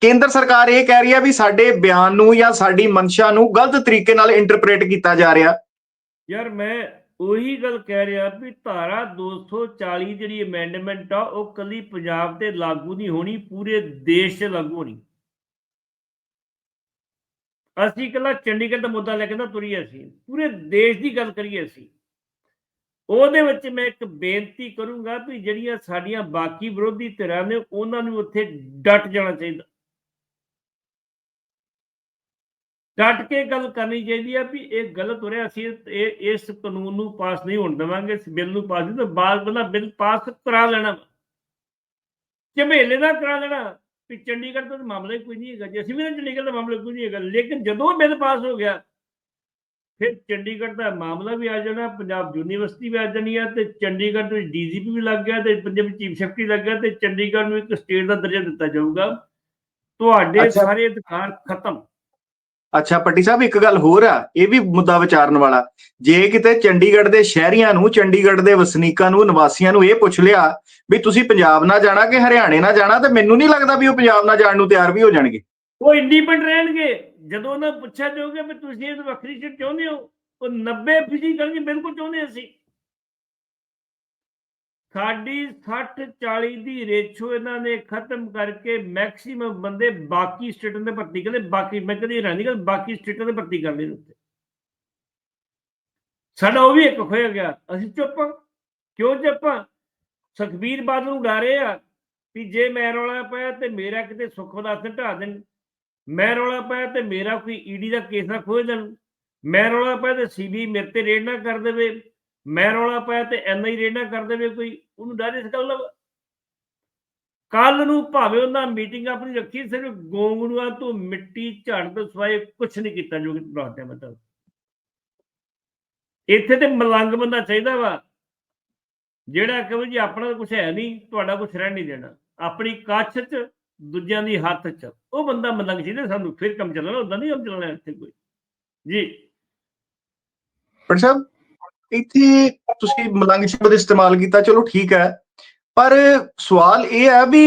ਕੇਂਦਰ ਸਰਕਾਰ ਇਹ ਕਹਿ ਰਹੀ ਆ ਵੀ ਸਾਡੇ ਬਿਆਨ ਨੂੰ ਜਾਂ ਸਾਡੀ ਮਨਸ਼ਾ ਨੂੰ ਗਲਤ ਤਰੀਕੇ ਨਾਲ ਇੰਟਰਪ੍ਰੀਟ ਕੀਤਾ ਜਾ ਰਿਹਾ। ਯਾਰ ਮੈਂ ਉਹੀ ਗੱਲ ਕਹਿ ਰਿਹਾ ਵੀ ਧਾਰਾ 240 ਜਿਹੜੀ ਅਮੈਂਡਮੈਂਟ ਆ, ਉਹ ਕੱਲੀ ਪੰਜਾਬ ਤੇ ਲਾਗੂ ਨਹੀਂ ਹੋਣੀ, ਪੂਰੇ ਦੇਸ਼ 'ਚ ਲਾਗੂ ਹੋਣੀ। ਅਸੀਂ ਇਕੱਲਾ ਚੰਡੀਗੜ੍ਹ ਦਾ ਮੁੱਦਾ ਲੈ ਕੇ ਨਾ ਤੁਰੀ ਅਸੀਂ, ਪੂਰੇ ਦੇਸ਼ ਦੀ ਗੱਲ ਕਰੀਏ ਅਸੀਂ। ਉਹਦੇ ਵਿੱਚ ਮੈਂ ਇੱਕ ਬੇਨਤੀ ਕਰੂੰਗਾ ਵੀ ਜਿਹੜੀਆਂ ਸਾਡੀਆਂ ਬਾਕੀ ਵਿਰੋਧੀ ਧਿਰਾਂ ਨੇ, ਉਹਨਾਂ ਨੂੰ ਉੱਥੇ ਡਟ ਜਾਣਾ ਚਾਹੀਦਾ। ਡਟ ਕੇ ਗੱਲ ਕਰਨੀ ਚਾਹੀਦੀ ਆ ਵੀ ਇਹ ਗਲਤ ਹੋ ਰਿਹਾ ਅਸੀਂ ਇਹ ਇਸ ਕਾਨੂੰਨ ਨੂੰ ਪਾਸ ਨਹੀਂ ਹੋਣ ਦੇਵਾਂਗੇ ਇਸ ਬਿੱਲ ਨੂੰ ਪਾਸ ਨਹੀਂ ਤਾਂ ਬਾਅਦ ਬੰਦਾ ਬਿੱਲ ਪਾਸ ਕਰਾ ਲੈਣਾ। ਝਮੇਲੇ ਦਾ ਕਰਾ ਲੈਣਾ ਵੀ ਚੰਡੀਗੜ੍ਹ ਤਾਂ ਮਾਮਲਾ ਹੀ ਕੋਈ ਨਹੀਂ ਹੈਗਾ ਜੇ ਅਸੀਂ ਵੀ ਨਾ ਚੰਡੀਗੜ੍ਹ ਦਾ ਮਾਮਲਾ ਕੋਈ ਨਹੀਂ ਹੈਗਾ ਲੇਕਿਨ ਜਦੋਂ ਬਿੱਲ ਪਾਸ ਹੋ ਗਿਆ ਫਿਰ ਚੰਡੀਗੜ੍ਹ ਦਾ ਮਾਮਲਾ ਵੀ ਆ ਜਾਣਾ ਪੰਜਾਬ ਯੂਨੀਵਰਸਿਟੀ ਵੀ ਆ ਜਾਣੀ ਆ ਤੇ ਚੰਡੀਗੜ੍ਹ ਵਿੱਚ ਡੀਜੀਪੀ ਵੀ ਲੱਗ ਗਿਆ ਤੇ ਪੰਜਾਬ ਚੀਫ ਸੈਕਟਰੀ ਲੱਗ ਗਿਆ ਤੇ ਚੰਡੀਗੜ੍ਹ ਨੂੰ ਇੱਕ ਸਟੇਟ ਦਾ ਦਰਜਾ ਦਿੱਤਾ ਜਾਊਗਾ। ਤੁਹਾਡੇ। ਸਾਰੇ ਅਧਿਕਾਰ ਖਤਮ। ਅੱਛਾ ਪੱਟੀ ਸਾਹਿਬ, ਇੱਕ ਗੱਲ ਹੋਰ ਆ, ਇਹ ਵੀ ਮੁੱਦਾ ਵਿਚਾਰਨ ਵਾਲਾ। ਜੇ ਕਿਤੇ ਚੰਡੀਗੜ੍ਹ ਦੇ ਸ਼ਹਿਰੀਆਂ ਨੂੰ, ਚੰਡੀਗੜ੍ਹ ਦੇ ਵਸਨੀਕਾਂ ਨੂੰ, ਨਿਵਾਸੀਆਂ ਨੂੰ ਇਹ ਪੁੱਛ ਲਿਆ ਵੀ ਤੁਸੀਂ ਪੰਜਾਬ ਨਾ ਜਾਣਾ ਕਿ ਹਰਿਆਣੇ ਨਾ ਜਾਣਾ, ਤੇ ਮੈਨੂੰ ਨਹੀਂ ਲੱਗਦਾ ਵੀ ਉਹ ਪੰਜਾਬ ਨਾ ਜਾਣ ਨੂੰ ਤਿਆਰ ਵੀ ਹੋ ਜਾਣਗੇ। ਉਹ ਇੰਡੀਪੈਂਡੈਂਟ ਰਹਿਣਗੇ, ਜਦੋਂ ਉਹਨਾਂ ਨੂੰ ਪੁੱਛਿਆ ਜਾਊਗਾ ਵੀ ਤੁਸੀਂ ਇਹ ਵੱਖਰੀ ਸੀਟ ਚਾਹੁੰਦੇ ਹੋ, ਉਹ 90 ਫਿਜ਼ੀਕਲ ਬਿਲਕੁਲ ਚਾਹੁੰਦੇ ਅਸੀਂ। ਸਾਡੀ 60 40 ਦੀ ਰੇਸ਼ੋ ਇਹਨਾਂ ਨੇ ਖਤਮ ਕਰਕੇ ਮੈਕਸਿਮਮ ਬੰਦੇ ਬਾਕੀ ਸਟੇਟਾਂ ਦੇ ਭਰਤੀ ਕਰਦੇ ਬਾਕੀ ਮੈਂ ਕਦੀ ਹੈਰਾਨੀ ਕਰ ਬਾਕੀ ਸਟੇਟਾਂ ਦੇ ਭਰਤੀ ਕਰਦੇ ਲੈਣ ਉੱਤੇ ਸਾਡਾ ਉਹ ਵੀ ਇੱਕ ਖੋਇਆ ਗਿਆ, ਅਸੀਂ ਚੁੱਪ ਹਾਂ। ਕਿਉਂ ਚੁੱਪ ਹਾਂ? ਸੁਖਬੀਰ ਬਾਦਲ ਨੂੰ ਡਾਰੇ ਆ ਵੀ ਜੇ ਮੈਂ ਰੌਲਾ ਪਾਇਆ ਤੇ ਮੇਰਾ ਕਿਤੇ ਸੁੱਖ ਵਿਲਾਸ ਢਾ ਦੇਣ ਮੈਂ ਰੌਲਾ ਪਾਇਆ ਤੇ ਮੇਰਾ ਕੋਈ ਈਡੀ ਦਾ ਕੇਸ ਨਾ ਖੋਹ ਦੇਣ ਮੈਂ ਰੌਲਾ ਪਾਇਆ ਤੇ ਸੀਬੀ ਮੇਰੇ ਤੇ ਰੇਡ ਨਾ ਕਰ ਦੇਵੇ ਮੈਂ ਰੌਲਾ ਪਾਇਆ ਤੇ ਐਨਆਈ ਰੇਡ ਨਾ ਕਰ ਦੇਵੇ ਕੋਈ, ਉਹਨੂੰ ਡਰ ਇਸ ਗੱਲ ਕੱਲ ਨੂੰ ਭਾਵੇਂ ਉਹਨਾਂ ਮੀਟਿੰਗ ਆਪਣੀ ਰੱਖੀ, ਸਿਰਫ ਗੋਂਗਲੂਆਂ ਤੋਂ ਮਿੱਟੀ, ਝਾੜ ਤੋਂ ਸਵਾਏ ਕੁਝ ਨਹੀਂ ਕੀਤਾ ਜੋ ਕਿ ਮਤਲਬ। ਇੱਥੇ ਤੇ ਮਲੰਗ ਬੰਦਾ ਚਾਹੀਦਾ ਵਾ। ਜਿਹੜਾ ਕਹੇ ਜੀ ਆਪਣਾ ਕੁਝ ਹੈ ਨਹੀਂ, ਤੁਹਾਡਾ ਕੁਝ ਰਹਿਣ ਨਹੀਂ ਦੇਣਾ। ਆਪਣੀ ਕੱਛ 'ਚ, ਦੂਜਿਆਂ ਦੀ ਹੱਥ 'ਚ। ਉਹ ਬੰਦਾ ਮਲੰਗ ਚਾਹੀਦਾ ਸਾਨੂੰ, ਫਿਰ ਕੰਮ ਚੱਲਣਾ ਉਦਾਂ ਨਹੀਂ ਕੰਮ ਚੱਲਣਾ ਇੱਥੇ ਕੋਈ। ਜੀ। ਪਰ ਸਾਹਿਬ ਇੱਥੇ ਤੁਸੀਂ ਮਲੰਗ ਸ਼ਬਦ ਇਸਤੇਮਾਲ ਕੀਤਾ, ਚਲੋ ਠੀਕ ਹੈ। ਪਰ ਸਵਾਲ ਇਹ ਹੈ ਵੀ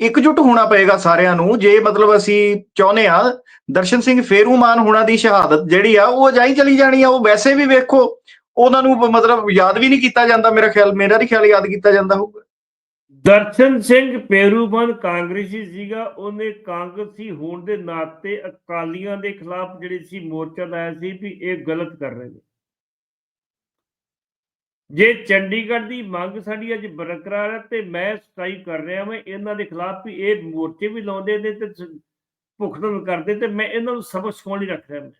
ਇਕਜੁੱਟ ਹੋਣਾ ਪਏਗਾ ਸਾਰਿਆਂ ਨੂੰ, ਜੇ ਮਤਲਬ ਅਸੀਂ ਚਾਹੁੰਦੇ ਆ ਦਰਸ਼ਨ ਸਿੰਘ ਫੇਰੂਮਾਨ ਹੋਣਾ ਦੀ ਸ਼ਹਾਦਤ ਜਿਹੜੀ ਆ, ਉਹ ਜਾਈ ਚਲੀ ਜਾਣੀ ਆ, ਉਹ ਵੈਸੇ ਵੀ ਵੇਖੋ, ਉਹਨਾਂ ਨੂੰ ਮਤਲਬ ਯਾਦ ਵੀ ਨਹੀਂ ਕੀਤਾ ਜਾਂਦਾ, ਮੇਰਾ ਖਿਆਲ, ਮੇਰਾ ਨਹੀਂ ਖਿਆਲ ਯਾਦ ਕੀਤਾ ਜਾਂਦਾ ਹੋਊਗਾ। ਦਰਸ਼ਨ ਸਿੰਘ ਪੇਰੂਬਨ ਕਾਂਗਰਸੀ ਸੀਗਾ, ਉਹਨੇ ਕਾਂਗਰਸੀ ਹੋਣ ਦੇ ਨਾਤੇ ਅਕਾਲੀਆਂ ਦੇ ਖਿਲਾਫ ਜਿਹੜੇ ਸੀ ਮੋਰਚਾ ਲਾਇਆ ਸੀ ਵੀ ਇਹ ਗਲਤ ਕਰ ਰਹੇ ਨੇ। ਜੇ ਚੰਡੀਗੜ੍ਹ ਦੀ ਮੰਗ ਸਾਡੀ ਅੱਜ ਬਰਕਰਾਰ ਹੈ ਤੇ ਮੈਂ ਸਕਾਈ ਕਰ ਰਿਹਾ ਮੈਂ ਇਹਨਾਂ ਦੇ ਖਿਲਾਫ ਵੀ ਇਹ ਮੋਰਚੇ ਵੀ ਲਾਉਂਦੇ ਨੇ ਤੇ ਭੁਗਤਣ ਕਰਦੇ ਤੇ ਮੈਂ ਇਹਨਾਂ ਨੂੰ ਸਬਕ ਸਿਖਾਉਣ ਲਈ ਰੱਖ ਰਿਹਾ ਮੈਂ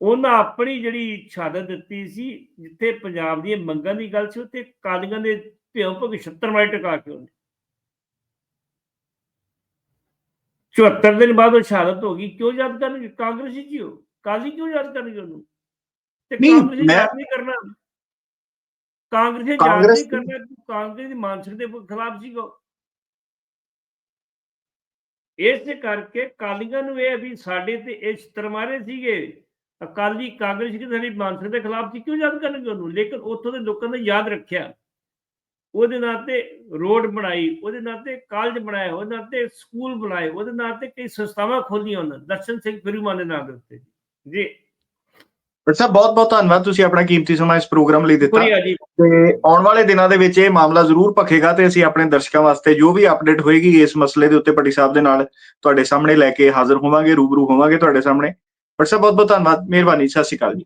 ਉਹਨਾਂ ਆਪਣੀ ਜਿਹੜੀ ਸ਼ਹਾਦਤ ਦਿੱਤੀ ਸੀ ਜਿੱਥੇ ਪੰਜਾਬ ਦੀਆਂ ਮੰਗਾਂ ਦੀ ਗੱਲ ਸੀ ਉੱਥੇ ਕਾਲੀਆਂ ਦੇ ਭਿਉ ਭਗ 76 ਮਾਈ ਟਕਾ ਕੇ ਉਹਨੇ। 74 ਦਿਨ ਬਾਅਦ ਉਹ ਸ਼ਹਾਦਤ ਹੋ ਗਈ। ਕਿਉਂ ਯਾਦ ਕਰਨਗੇ? ਕਾਂਗਰਸੀ ਜੀ ਉਹ। ਕਾਲੀ ਕਿਉਂ ਯਾਦ ਕਰਨਗੇ ਉਹਨੂੰ? ਤੇ ਕਾਂਗਰਸੀ ਯਾਦ ਨਹੀਂ ਕਰਨਾ। ਕਾਂਗਰਸੀ ਯਾਦ ਕਾਂਗਰਸ- ਨਹੀਂ ਕਰਨਾ ਤੂੰ ਕਾਂਗਰਸ ਦੀ ਮਾਨਸਿਕ ਦੇ ਖਿਲਾਫ ਸੀਗਾ ਉਹ। ਇਸੇ ਕਰਕੇ ਕਾਲੀਆਂ ਨੂੰ ਇਹ ਵੀ ਸਾਡੇ ਤੇ ਇਹ ਛਿੱਤਰ ਮਾਰੇ ਸੀਗੇ। ਅਕਾਲੀ ਕਾਂਗਰਸ ਦੀ ਸਾਡੀ ਮਾਨਸਿਕ ਦੇ ਖਿਲਾਫ ਸੀ। ਕਿਉਂ ਯਾਦ ਕਰਨਗੇ ਉਹਨੂੰ? ਲੇਕਿਨ ਉੱਥੋਂ ਦੇ ਲੋਕਾਂ ਨੇ ਯਾਦ ਰੱਖਿਆ। ਉਹਦੇ ਨਾਂ ਤੇ ਰੋਡ ਬਣਾਈ ਉਹਦੇ ਨਾਂ ਤੇ ਕਾਲਜ ਬਣਾਏ ਉਹਦੇ ਨਾਂ ਤੇ ਸਕੂਲ ਬਣਾਏ ਉਹਦੇ ਨਾਂ ਤੇ ਕਈ ਸੰਸਥਾਵਾਂ ਖੋਲੀਆਂ ਉਹਨਾਂ ਦਰਸ਼ਨ ਸਿੰਘ ਫਿਰੂਮਾਨ ਦੇ ਨਾਂ ਦੇ ਉੱਤੇ। ਜੀ ਪਰ ਸਾਹਿਬ ਬਹੁਤ ਬਹੁਤ ਧੰਨਵਾਦ ਤੁਸੀਂ ਆਪਣਾ ਕੀਮਤੀ ਸਮਾਂ ਇਸ ਪ੍ਰੋਗਰਾਮ ਲਈ ਦਿੱਤਾ। ਤੇ ਆਉਣ ਵਾਲੇ ਦਿਨਾਂ ਦੇ ਵਿੱਚ ਇਹ ਮਾਮਲਾ ਜ਼ਰੂਰ ਭਖੇਗਾ ਤੇ ਅਸੀਂ ਆਪਣੇ ਦਰਸ਼ਕਾਂ ਵਾਸਤੇ ਜੋ ਵੀ ਅਪਡੇਟ ਹੋਏਗੀ ਇਸ ਮਸਲੇ ਦੇ ਉੱਤੇ ਪੱਟੀ ਸਾਹਿਬ ਦੇ ਨਾਲ ਤੁਹਾਡੇ ਸਾਹਮਣੇ ਲੈ ਕੇ ਹਾਜ਼ਰ ਹੋਵਾਂਗੇ ਰੂਬਰੂ ਹੋਵਾਂਗੇ ਤੁਹਾਡੇ ਸਾਹਮਣੇ। ਪਰ ਸਾਹਿਬ ਬਹੁਤ ਬਹੁਤ ਧੰਨਵਾਦ ਮਿਹਰਬਾਨੀ ਸਤਿ ਸ਼੍ਰੀ ਅਕਾਲ ਜੀ।